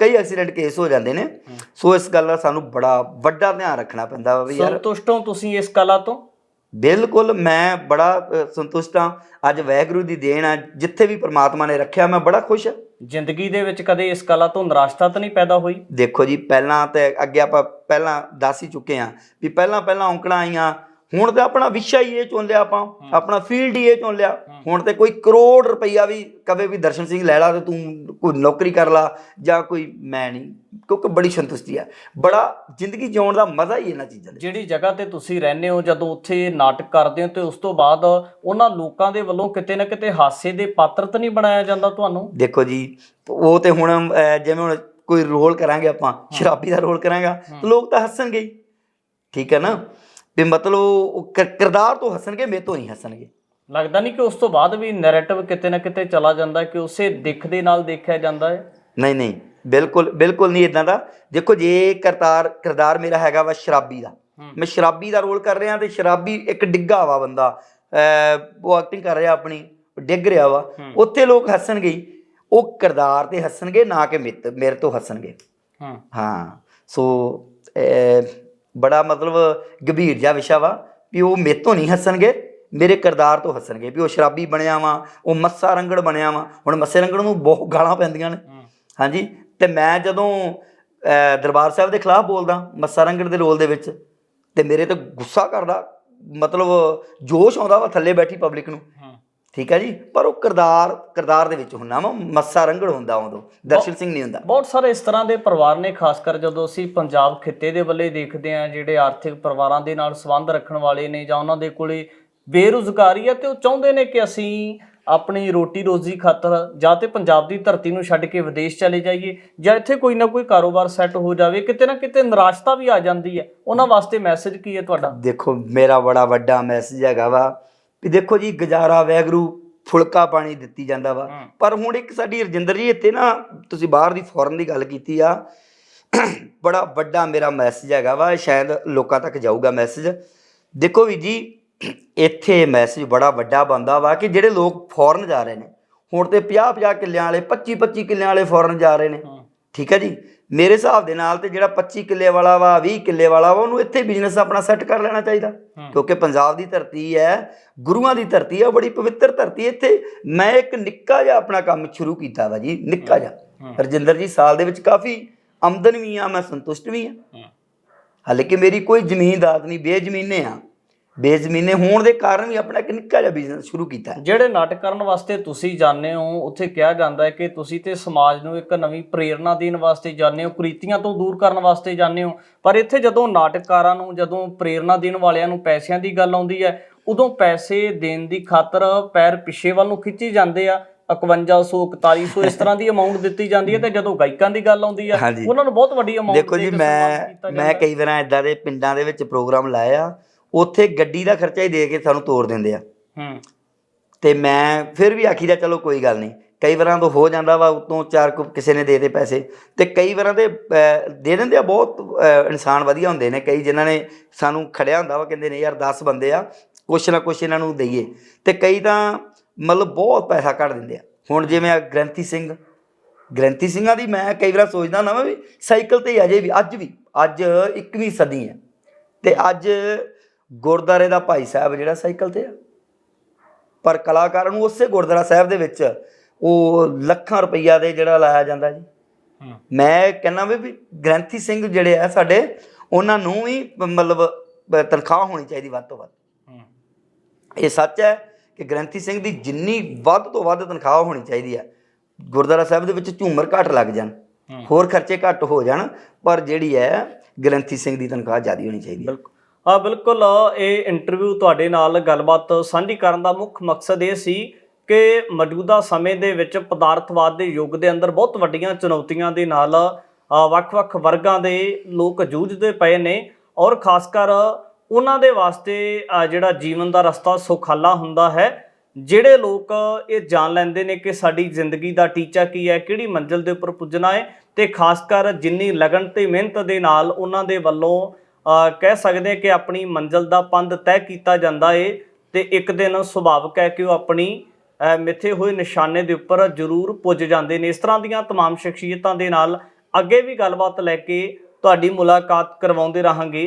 A: ਕਈ ਐਕਸੀਡੈਂਟ ਕੇਸ ਹੋ ਜਾਂਦੇ ਨੇ। ਸੋ ਇਸ ਗੱਲ ਦਾ ਸਾਨੂੰ ਬੜਾ ਵੱਡਾ ਧਿਆਨ ਰੱਖਣਾ ਪੈਂਦਾ ਵਾ ਵੀ ਯਾਰ
B: ਸੰਤੁਸ਼ਟ ਹੋ ਤੁਸੀਂ ਇਸ ਕਲਾ ਤੋਂ?
A: ਬਿਲਕੁਲ ਮੈਂ ਬੜਾ ਸੰਤੁਸ਼ਟ ਹਾਂ। ਅੱਜ ਵਾਹਿਗੁਰੂ ਦੀ ਦੇਣ ਆ ਜਿੱਥੇ ਵੀ ਪ੍ਰਮਾਤਮਾ ਨੇ ਰੱਖਿਆ ਮੈਂ ਬੜਾ ਖੁਸ਼ ਹਾਂ।
B: ਜ਼ਿੰਦਗੀ ਦੇ ਵਿੱਚ ਕਦੇ ਇਸ ਕਲਾ ਤੋਂ ਨਿਰਾਸ਼ਤਾ ਤਾਂ ਨਹੀਂ ਪੈਦਾ ਹੋਈ?
A: ਦੇਖੋ ਜੀ ਪਹਿਲਾਂ ਤੇ ਅੱਗੇ ਆਪਾਂ ਪਹਿਲਾਂ ਦੱਸ ਹੀ ਚੁੱਕੇ ਆ ਵੀ ਪਹਿਲਾਂ ਪਹਿਲਾਂ ਔਂਕੜਾਂ ਆਈਆਂ ਹੁਣ ਤੇ ਆਪਣਾ ਵਿਸ਼ਾ ਹੀ ਇਹ ਚੁਣ ਲਿਆ ਆਪਾਂ ਆਪਣਾ ਫੀਲਡ ਹੀ ਇਹ ਚੁਣ ਲਿਆ। ਹੁਣ ਤੇ ਕੋਈ ਕਰੋੜ ਰੁਪਈਆ ਵੀ ਕਵੇ ਵੀ ਦਰਸ਼ਨ ਸਿੰਘ ਲੈ ਲਾ ਤੇ ਤੂੰ ਕੋਈ ਨੌਕਰੀ ਕਰ ਲਾ ਜਾਂ ਕੋਈ ਮੈਂ ਨਹੀਂ ਕਿਉਂਕਿ ਬੜੀ ਸੰਤੁਸ਼ਟੀ ਆ। ਬੜਾ ਜ਼ਿੰਦਗੀ ਜਿਉਣ ਦਾ ਮਜ਼ਾ ਹੀ ਇਹਨਾਂ ਚੀਜ਼ਾਂ ਦੇ
B: ਜਿਹੜੀ ਜਗ੍ਹਾ ਤੇ ਤੁਸੀਂ ਰਹਿੰਦੇ ਹੋ ਜਦੋਂ ਉੱਥੇ ਨਾਟਕ ਕਰਦੇ ਹੋ ਤੇ ਉਸ ਤੋਂ ਬਾਅਦ ਉਹਨਾਂ ਲੋਕਾਂ ਦੇ ਵੱਲੋਂ ਕਿਤੇ ਨਾ ਕਿਤੇ ਹਾਸੇ ਦੇ ਪਾਤਰ ਤਾਂ ਨਹੀਂ ਬਣਾਇਆ ਜਾਂਦਾ ਤੁਹਾਨੂੰ?
A: ਦੇਖੋ ਜੀ ਉਹ ਤੇ ਹੁਣ ਜਿਵੇਂ ਹੁਣ ਕੋਈ ਰੋਲ ਕਰਾਂਗੇ ਆਪਾਂ ਸ਼ਰਾਬੀ ਦਾ ਰੋਲ ਕਰਾਂਗਾ ਲੋਕ ਤਾਂ ਹੱਸਣਗੇ ਹੀ। ਠੀਕ ਹੈ ਨਾ? ਵੀ ਮਤਲਬ ਉਹ ਕਿਰ- ਕਿਰਦਾਰ ਤੋਂ ਹੱਸਣਗੇ ਮੇਰੇ ਤੋਂ ਨਹੀਂ ਹੱਸਣਗੇ।
B: ਲੱਗਦਾ ਨਹੀਂ ਕਿ ਉਸ ਤੋਂ ਬਾਅਦ ਵੀ ਨੈਰੇਟਿਵ ਕਿਤੇ ਨਾ ਕਿਤੇ ਚਲਾ ਜਾਂਦਾ ਹੈ ਕਿ ਉਸੇ ਦਿੱਖ ਦੇ ਨਾਲ ਦੇਖਿਆ ਜਾਂਦਾ ਹੈ?
A: ਨਹੀਂ ਨਹੀਂ ਬਿਲਕੁਲ ਬਿਲਕੁਲ ਨਹੀਂ ਇਦਾਂ ਦਾ। ਦੇਖੋ ਜੇ ਕਰਤਾਰ ਕਿਰਦਾਰ ਮੇਰਾ ਹੈਗਾ ਵਾ ਸ਼ਰਾਬੀ ਦਾ।
B: ਹੂੰ।
A: ਮੈਂ ਸ਼ਰਾਬੀ ਦਾ ਰੋਲ ਕਰ ਰਿਹਾ ਤੇ ਸ਼ਰਾਬੀ ਇੱਕ ਡਿੱਗਾ ਵਾ ਬੰਦਾ। ਅਹ ਉਹ ਐਕਟਿੰਗ ਕਰ ਰਿਹਾ ਆਪਣੀ ਡਿੱਗ ਰਿਹਾ ਵਾ।
B: ਹੂੰ।
A: ਉੱਥੇ ਲੋਕ ਹੱਸਣਗੇ ਹੀ। ਉਹ ਕਿਰਦਾਰ ਤੇ ਹੱਸਣਗੇ ਨਾ ਕਿ ਮਿੱਤ- ਮੇਰੇ ਤੋਂ ਹੱਸਣਗੇ।
B: ਹਾਂ।
A: ਹਾਂ। ਸੋ ਬੜਾ ਮਤਲਬ ਗੰਭੀਰ ਜਿਹਾ ਵਿਸ਼ਾ ਵਾ ਵੀ ਉਹ ਮੇਰੇ ਤੋਂ ਨਹੀਂ ਹੱਸਣਗੇ ਮੇਰੇ ਕਿਰਦਾਰ ਤੋਂ ਹੱਸਣਗੇ ਵੀ ਉਹ ਸ਼ਰਾਬੀ ਬਣਿਆ ਵਾ ਉਹ ਮੱਸਾ ਰੰਗੜ ਬਣਿਆ ਵਾ। ਹੁਣ ਮੱਸੇ ਰੰਗੜ ਨੂੰ ਬਹੁਤ ਗਾਲਾਂ ਪੈਂਦੀਆਂ ਨੇ। ਹਾਂਜੀ ਤੇ ਮੈਂ ਜਦੋਂ ਦਰਬਾਰ ਸਾਹਿਬ ਦੇ ਖਿਲਾਫ ਬੋਲਦਾ ਮੱਸਾ ਰੰਗੜ ਦੇ ਰੋਲ ਦੇ ਵਿੱਚ ਤੇ ਮੇਰੇ ਤੇ ਗੁੱਸਾ ਕਰਦਾ ਮਤਲਬ ਜੋਸ਼ ਆਉਂਦਾ ਵਾ ਥੱਲੇ ਬੈਠੀ ਪਬਲਿਕ ਨੂੰ। ਠੀਕ ਹੈ ਜੀ? ਪਰ ਉਹ ਕਿਰਦਾਰ ਕਿਰਦਾਰ ਦੇ ਵਿੱਚ ਹੁੰਨਾ ਵਾ ਮੱਸਾ ਰੰਗੜ ਹੁੰਦਾ ਉਦੋਂ। ਦਰਸ਼ਨ ਸਿੰਘ ਨਹੀਂ ਹੁੰਦਾ।
B: ਬਹੁਤ ਸਾਰੇ ਇਸ ਤਰ੍ਹਾਂ ਦੇ ਪਰਿਵਾਰ ਨੇ ਖਾਸ ਕਰ ਜਦੋਂ ਅਸੀਂ ਪੰਜਾਬ ਖਿੱਤੇ ਦੇ ਵੱਲੇ ਦੇਖਦੇ ਹਾਂ ਜਿਹੜੇ ਆਰਥਿਕ ਪਰਿਵਾਰਾਂ ਦੇ ਨਾਲ ਸੰਬੰਧ ਰੱਖਣ ਵਾਲੇ ਨੇ ਜਾਂ ਉਹਨਾਂ ਦੇ ਕੋਲੇ ਬੇਰੁਜ਼ਗਾਰੀ ਹੈ ਤੇ ਉਹ ਚਾਹੁੰਦੇ ਨੇ ਕਿ ਅਸੀਂ ਆਪਣੀ ਰੋਟੀ ਰੋਜ਼ੀ ਖਾਤਰ ਜਾਂ ਤੇ ਪੰਜਾਬ ਦੀ ਧਰਤੀ ਨੂੰ ਛੱਡ ਕੇ ਵਿਦੇਸ਼ ਚਲੇ ਜਾਈਏ ਜਾਂ ਇੱਥੇ ਕੋਈ ਨਾ ਕੋਈ ਕਾਰੋਬਾਰ ਸੈੱਟ ਹੋ ਜਾਵੇ ਕਿਤੇ ਨਾ ਕਿਤੇ ਨਿਰਾਸ਼ਤਾ ਵੀ ਆ ਜਾਂਦੀ ਹੈ। ਉਹਨਾਂ ਵਾਸਤੇ ਮੈਸੇਜ ਕੀ ਹੈ ਤੁਹਾਡਾ?
A: ਦੇਖੋ ਮੇਰਾ ਬੜਾ ਵੱਡਾ ਮੈਸੇਜ ਹੈਗਾ ਵਾ ਵੀ ਦੇਖੋ ਜੀ ਗੁਜ਼ਾਰਾ ਵੈਗਰੂ ਫੁਲਕਾ ਪਾਣੀ ਦਿੱਤੀ ਜਾਂਦਾ ਵਾ। ਪਰ ਹੁਣ ਇੱਕ ਸਾਡੀ ਰਜਿੰਦਰ ਜੀ ਇੱਥੇ ਨਾ ਤੁਸੀਂ ਬਾਹਰ ਦੀ ਫੋਰਨ ਦੀ ਗੱਲ ਕੀਤੀ ਆ ਬੜਾ ਵੱਡਾ ਮੇਰਾ ਮੈਸੇਜ ਹੈਗਾ ਵਾ ਸ਼ਾਇਦ ਲੋਕਾਂ ਤੱਕ ਜਾਊਗਾ ਮੈਸੇਜ ਦੇਖੋ ਵੀ ਜੀ ਇੱਥੇ ਮੈਸੇਜ ਬੜਾ ਵੱਡਾ ਬੰਦਾ ਵਾ ਕਿ ਜਿਹੜੇ ਲੋਕ ਫੋਰਨ ਜਾ ਰਹੇ ਨੇ ਹੁਣ ਤੇ 50 50 ਕਿੱਲਿਆਂ ਵਾਲੇ 25 25 ਕਿੱਲਿਆਂ ਵਾਲੇ ਫੋਰਨ ਜਾ ਰਹੇ ਨੇ। ਠੀਕ ਹੈ ਜੀ? ਮੇਰੇ ਹਿਸਾਬ ਦੇ ਨਾਲ ਤੇ ਜਿਹੜਾ 25 ਕਿੱਲੇ ਵਾਲਾ ਵਾ 20 ਕਿੱਲੇ ਵਾਲਾ ਵਾ ਉਹਨੂੰ ਇੱਥੇ ਬਿਜ਼ਨਸ ਆਪਣਾ ਸੈੱਟ ਕਰ ਲੈਣਾ ਚਾਹੀਦਾ। ਕਿਉਂਕਿ ਪੰਜਾਬ ਦੀ ਧਰਤੀ ਹੈ ਗੁਰੂਆਂ ਦੀ ਧਰਤੀ ਹੈ ਬੜੀ ਪਵਿੱਤਰ ਧਰਤੀ ਹੈ। ਇੱਥੇ ਮੈਂ ਇੱਕ ਨਿੱਕਾ ਜਿਹਾ ਆਪਣਾ ਕੰਮ ਸ਼ੁਰੂ ਕੀਤਾ ਵਾ ਜੀ ਨਿੱਕਾ ਜਿਹਾ। ਰਜਿੰਦਰ ਜੀ ਸਾਲ ਦੇ ਵਿੱਚ ਕਾਫੀ ਆਮਦਨ ਵੀ ਆ ਮੈਂ ਸੰਤੁਸ਼ਟ ਵੀ ਆ
B: ਹੂੰ
A: ਹਾਲੇ ਕਿ ਮੇਰੀ ਕੋਈ ਜ਼ਮੀਨਦਾਰ ਨਹੀਂ ਬੇਜ਼ਮੀਨੇ ਆ ਬੇਜ਼ਮੀਨੇ ਹੋਣ ਦੇ ਕਾਰਨ ਵੀ ਆਪਣਾ ਇੱਕ ਨਿੱਕਾ ਜਿਹਾ ਬਿਜ਼ਨਸ ਸ਼ੁਰੂ ਕੀਤਾ।
B: ਜਿਹੜੇ ਨਾਟਕ ਕਰਨ ਵਾਸਤੇ ਤੁਸੀਂ ਜਾਂਦੇ ਹੋ ਉੱਥੇ ਕਿਹਾ ਜਾਂਦਾ ਹੈ ਕਿ ਤੁਸੀਂ ਤੇ ਸਮਾਜ ਨੂੰ ਇੱਕ ਨਵੀਂ ਪ੍ਰੇਰਣਾ ਦੇਣ ਵਾਸਤੇ ਜਾਂਦੇ ਹੋ ਕੁਰੀਤੀਆਂ ਤੋਂ ਦੂਰ ਕਰਨ ਵਾਸਤੇ ਜਾਂਦੇ ਹੋ ਪਰ ਇੱਥੇ ਜਦੋਂ ਨਾਟਕਕਾਰਾਂ ਨੂੰ ਜਦੋਂ ਪ੍ਰੇਰਣਾ ਦੇਣ ਵਾਲਿਆਂ ਨੂੰ ਪੈਸਿਆਂ ਦੀ ਗੱਲ ਆਉਂਦੀ ਹੈ ਉਦੋਂ ਪੈਸੇ ਦੇਣ ਦੀ ਖਾਤਰ ਪੈਰ ਪਿੱਛੇ ਵੱਲ ਨੂੰ ਖਿੱਚੀ ਜਾਂਦੇ ਆ 5100 4100 ਇਸ ਤਰ੍ਹਾਂ ਦੀ ਅਮਾਉਂਟ ਦਿੱਤੀ ਜਾਂਦੀ ਹੈ ਤੇ ਜਦੋਂ ਗਾਇਕਾਂ ਦੀ ਗੱਲ ਆਉਂਦੀ ਹੈ
A: ਹਾਂਜੀ।
B: ਉਹਨਾਂ ਨੂੰ ਬਹੁਤ ਵੱਡੀ ਅਮਾਉਂਟ
A: ਦੇਖੋ ਜੀ ਮੈਂ ਮੈਂ ਕਈ ਵਾਰਾਂ ਇਦਾਂ ਦੇ ਪਿੰਡਾਂ ਦੇ ਵਿੱਚ ਪ੍ਰੋਗਰਾਮ ਲਾਇਆ ਉੱਥੇ ਗੱਡੀ ਦਾ ਖਰਚਾ ਹੀ ਦੇ ਕੇ ਸਾਨੂੰ ਤੋਰ ਦਿੰਦੇ ਆ।
B: ਹੂੰ।
A: ਤੇ ਮੈਂ ਫਿਰ ਵੀ ਆਖੀਦਾ ਚਲੋ ਕੋਈ ਗੱਲ ਨਹੀਂ। ਕਈ ਵਾਰਾਂ ਤੋਂ ਹੋ ਜਾਂਦਾ ਵਾ ਉਤੋਂ ਚਾਰ ਕੁ ਕਿਸੇ ਨੇ ਦੇ ਦੇ ਪੈਸੇ। ਤੇ ਕਈ ਵਾਰਾਂ ਦੇ ਦੇ ਦਿੰਦੇ ਆ ਬਹੁਤ ਇਨਸਾਨ ਵਧੀਆ ਹੁੰਦੇ ਨੇ। ਕਈ ਜਿਨ੍ਹਾਂ ਨੇ ਸਾਨੂੰ ਖੜਿਆ ਹੁੰਦਾ ਵਾ ਕਹਿੰਦੇ ਨੇ ਯਾਰ 10 ਬੰਦੇ ਆ ਕੁਛ ਨਾ ਕੁਛ ਇਹਨਾਂ ਨੂੰ ਦਈਏ। ਤੇ ਕਈ ਤਾਂ ਮਤਲਬ ਬਹੁਤ ਪੈਸਾ ਕੱਢ ਦਿੰਦੇ ਆ। ਹੁਣ ਜਿਵੇਂ ਆ ਗ੍ਰੰਥੀ ਸਿੰਘ ਗ੍ਰੰਥੀ ਸਿੰਘਾਂ ਦੀ ਮੈਂ ਕਈ ਵਾਰ ਸੋਚਦਾ ਹੁੰਦਾ ਵਾਂ ਵੀ ਸਾਈਕਲ ਤੇ ਹੀ ਅਜੇ ਵੀ ਅੱਜ ਵੀ ਅੱਜ 21ਵੀਂ ਸਦੀ ਹੈ। ਤੇ ਅੱਜ ਗੁਰਦਾਰੇ ਦਾ ਭਾਈ ਸਾਹਿਬ ਜਿਹੜਾ ਸਾਈਕਲ ਤੇ ਆ। ਪਰ ਕਲਾਕਾਰਾਂ ਨੂੰ ਉਸੇ ਗੁਰਦੁਆਰਾ ਸਾਹਿਬ ਦੇ ਵਿੱਚ ਉਹ ਲੱਖਾਂ ਰੁਪਈਆ ਦੇ ਜਿਹੜਾ ਲਾਇਆ ਜਾਂਦਾ ਜੀ। ਮੈਂ ਕਹਿੰਦਾ ਵੀ ਵੀ ਗ੍ਰੰਥੀ ਸਿੰਘ ਜਿਹੜੇ ਆ ਸਾਡੇ ਉਹਨਾਂ ਨੂੰ ਵੀ ਮਤਲਬ ਤਨਖਾਹ ਹੋਣੀ ਚਾਹੀਦੀ ਵੱਧ ਤੋਂ ਵੱਧ।
B: ਹੂੰ।
A: ਇਹ ਸੱਚ ਹੈ ਕਿ ਗ੍ਰੰਥੀ ਸਿੰਘ ਦੀ ਜਿੰਨੀ ਵੱਧ ਤੋਂ ਵੱਧ ਤਨਖਾਹ ਹੋਣੀ ਚਾਹੀਦੀ ਹੈ ਗੁਰਦੁਆਰਾ ਸਾਹਿਬ ਦੇ ਵਿੱਚ ਝੂਮਰ ਘੱਟ ਲੱਗ ਜਾਣ। ਹੋਰ ਖਰਚੇ ਘੱਟ ਹੋ ਜਾਣ ਪਰ ਜਿਹੜੀ ਹੈ ਗ੍ਰੰਥੀ ਸਿੰਘ ਦੀ ਤਨਖਾਹ ਜ਼ਿਆਦਾ ਹੋਣੀ ਚਾਹੀਦੀ ਹੈ
B: ਬਿਲਕੁਲ। ਆ ਬਿਲਕੁਲ, ਇਹ ਇੰਟਰਵਿਊ ਤੁਹਾਡੇ ਨਾਲ ਗੱਲਬਾਤ ਸਾਂਝੀ ਕਰਨ ਦਾ ਮੁੱਖ ਮਕਸਦ ਇਹ ਸੀ ਕਿ ਮੌਜੂਦਾ ਸਮੇਂ ਦੇ ਵਿੱਚ ਪਦਾਰਥਵਾਦ ਦੇ ਯੁੱਗ ਦੇ ਅੰਦਰ ਬਹੁਤ ਵੱਡੀਆਂ ਚੁਣੌਤੀਆਂ ਦੇ ਨਾਲ ਵੱਖ-ਵੱਖ ਵਰਗਾਂ ਦੇ ਲੋਕ ਜੂਝਦੇ ਪਏ ਨੇ ਔਰ ਖਾਸ ਕਰ ਉਹਨਾਂ ਦੇ ਵਾਸਤੇ ਜਿਹੜਾ ਜੀਵਨ ਦਾ ਰਸਤਾ ਸੁਖਾਲਾ ਹੁੰਦਾ ਹੈ, ਜਿਹੜੇ ਲੋਕ ਇਹ ਜਾਣ ਲੈਂਦੇ ਨੇ ਕਿ ਸਾਡੀ ਜ਼ਿੰਦਗੀ ਦਾ ਟੀਚਾ ਕੀ ਹੈ, ਕਿਹੜੀ ਮੰਜ਼ਿਲ ਦੇ ਉੱਪਰ ਪੁੱਜਣਾ ਹੈ ਤੇ ਖਾਸ ਕਰ ਜਿੰਨੀ ਲਗਨ ਤੇ ਮਿਹਨਤ ਦੇ ਨਾਲ ਉਹਨਾਂ ਦੇ ਵੱਲੋਂ ਕਹਿ ਸਕਦੇ ਹਾਂ ਕਿ ਆਪਣੀ ਮੰਜ਼ਿਲ ਦਾ ਪੰਧ ਤੈਅ ਕੀਤਾ ਜਾਂਦਾ ਏ ਤੇ ਇੱਕ ਦਿਨ ਸੁਭਾਵਕ ਹੈ ਕਿ ਉਹ ਆਪਣੀ ਅ, ਮਿੱਥੇ ਹੋਏ ਨਿਸ਼ਾਨੇ ਦੇ ਉੱਪਰ ਜ਼ਰੂਰ ਪੁੱਜ ਜਾਂਦੇ ਨੇ ਇਸ ਤਰ੍ਹਾਂ ਦੀਆਂ तमाम ਸ਼ਖਸੀਅਤਾਂ ਦੇ ਨਾਲ ਅੱਗੇ ਵੀ ਗੱਲਬਾਤ ਲੈ ਕੇ ਤੁਹਾਡੀ ਮੁਲਾਕਾਤ ਕਰਵਾਉਂਦੇ ਰਹਾਂਗੇ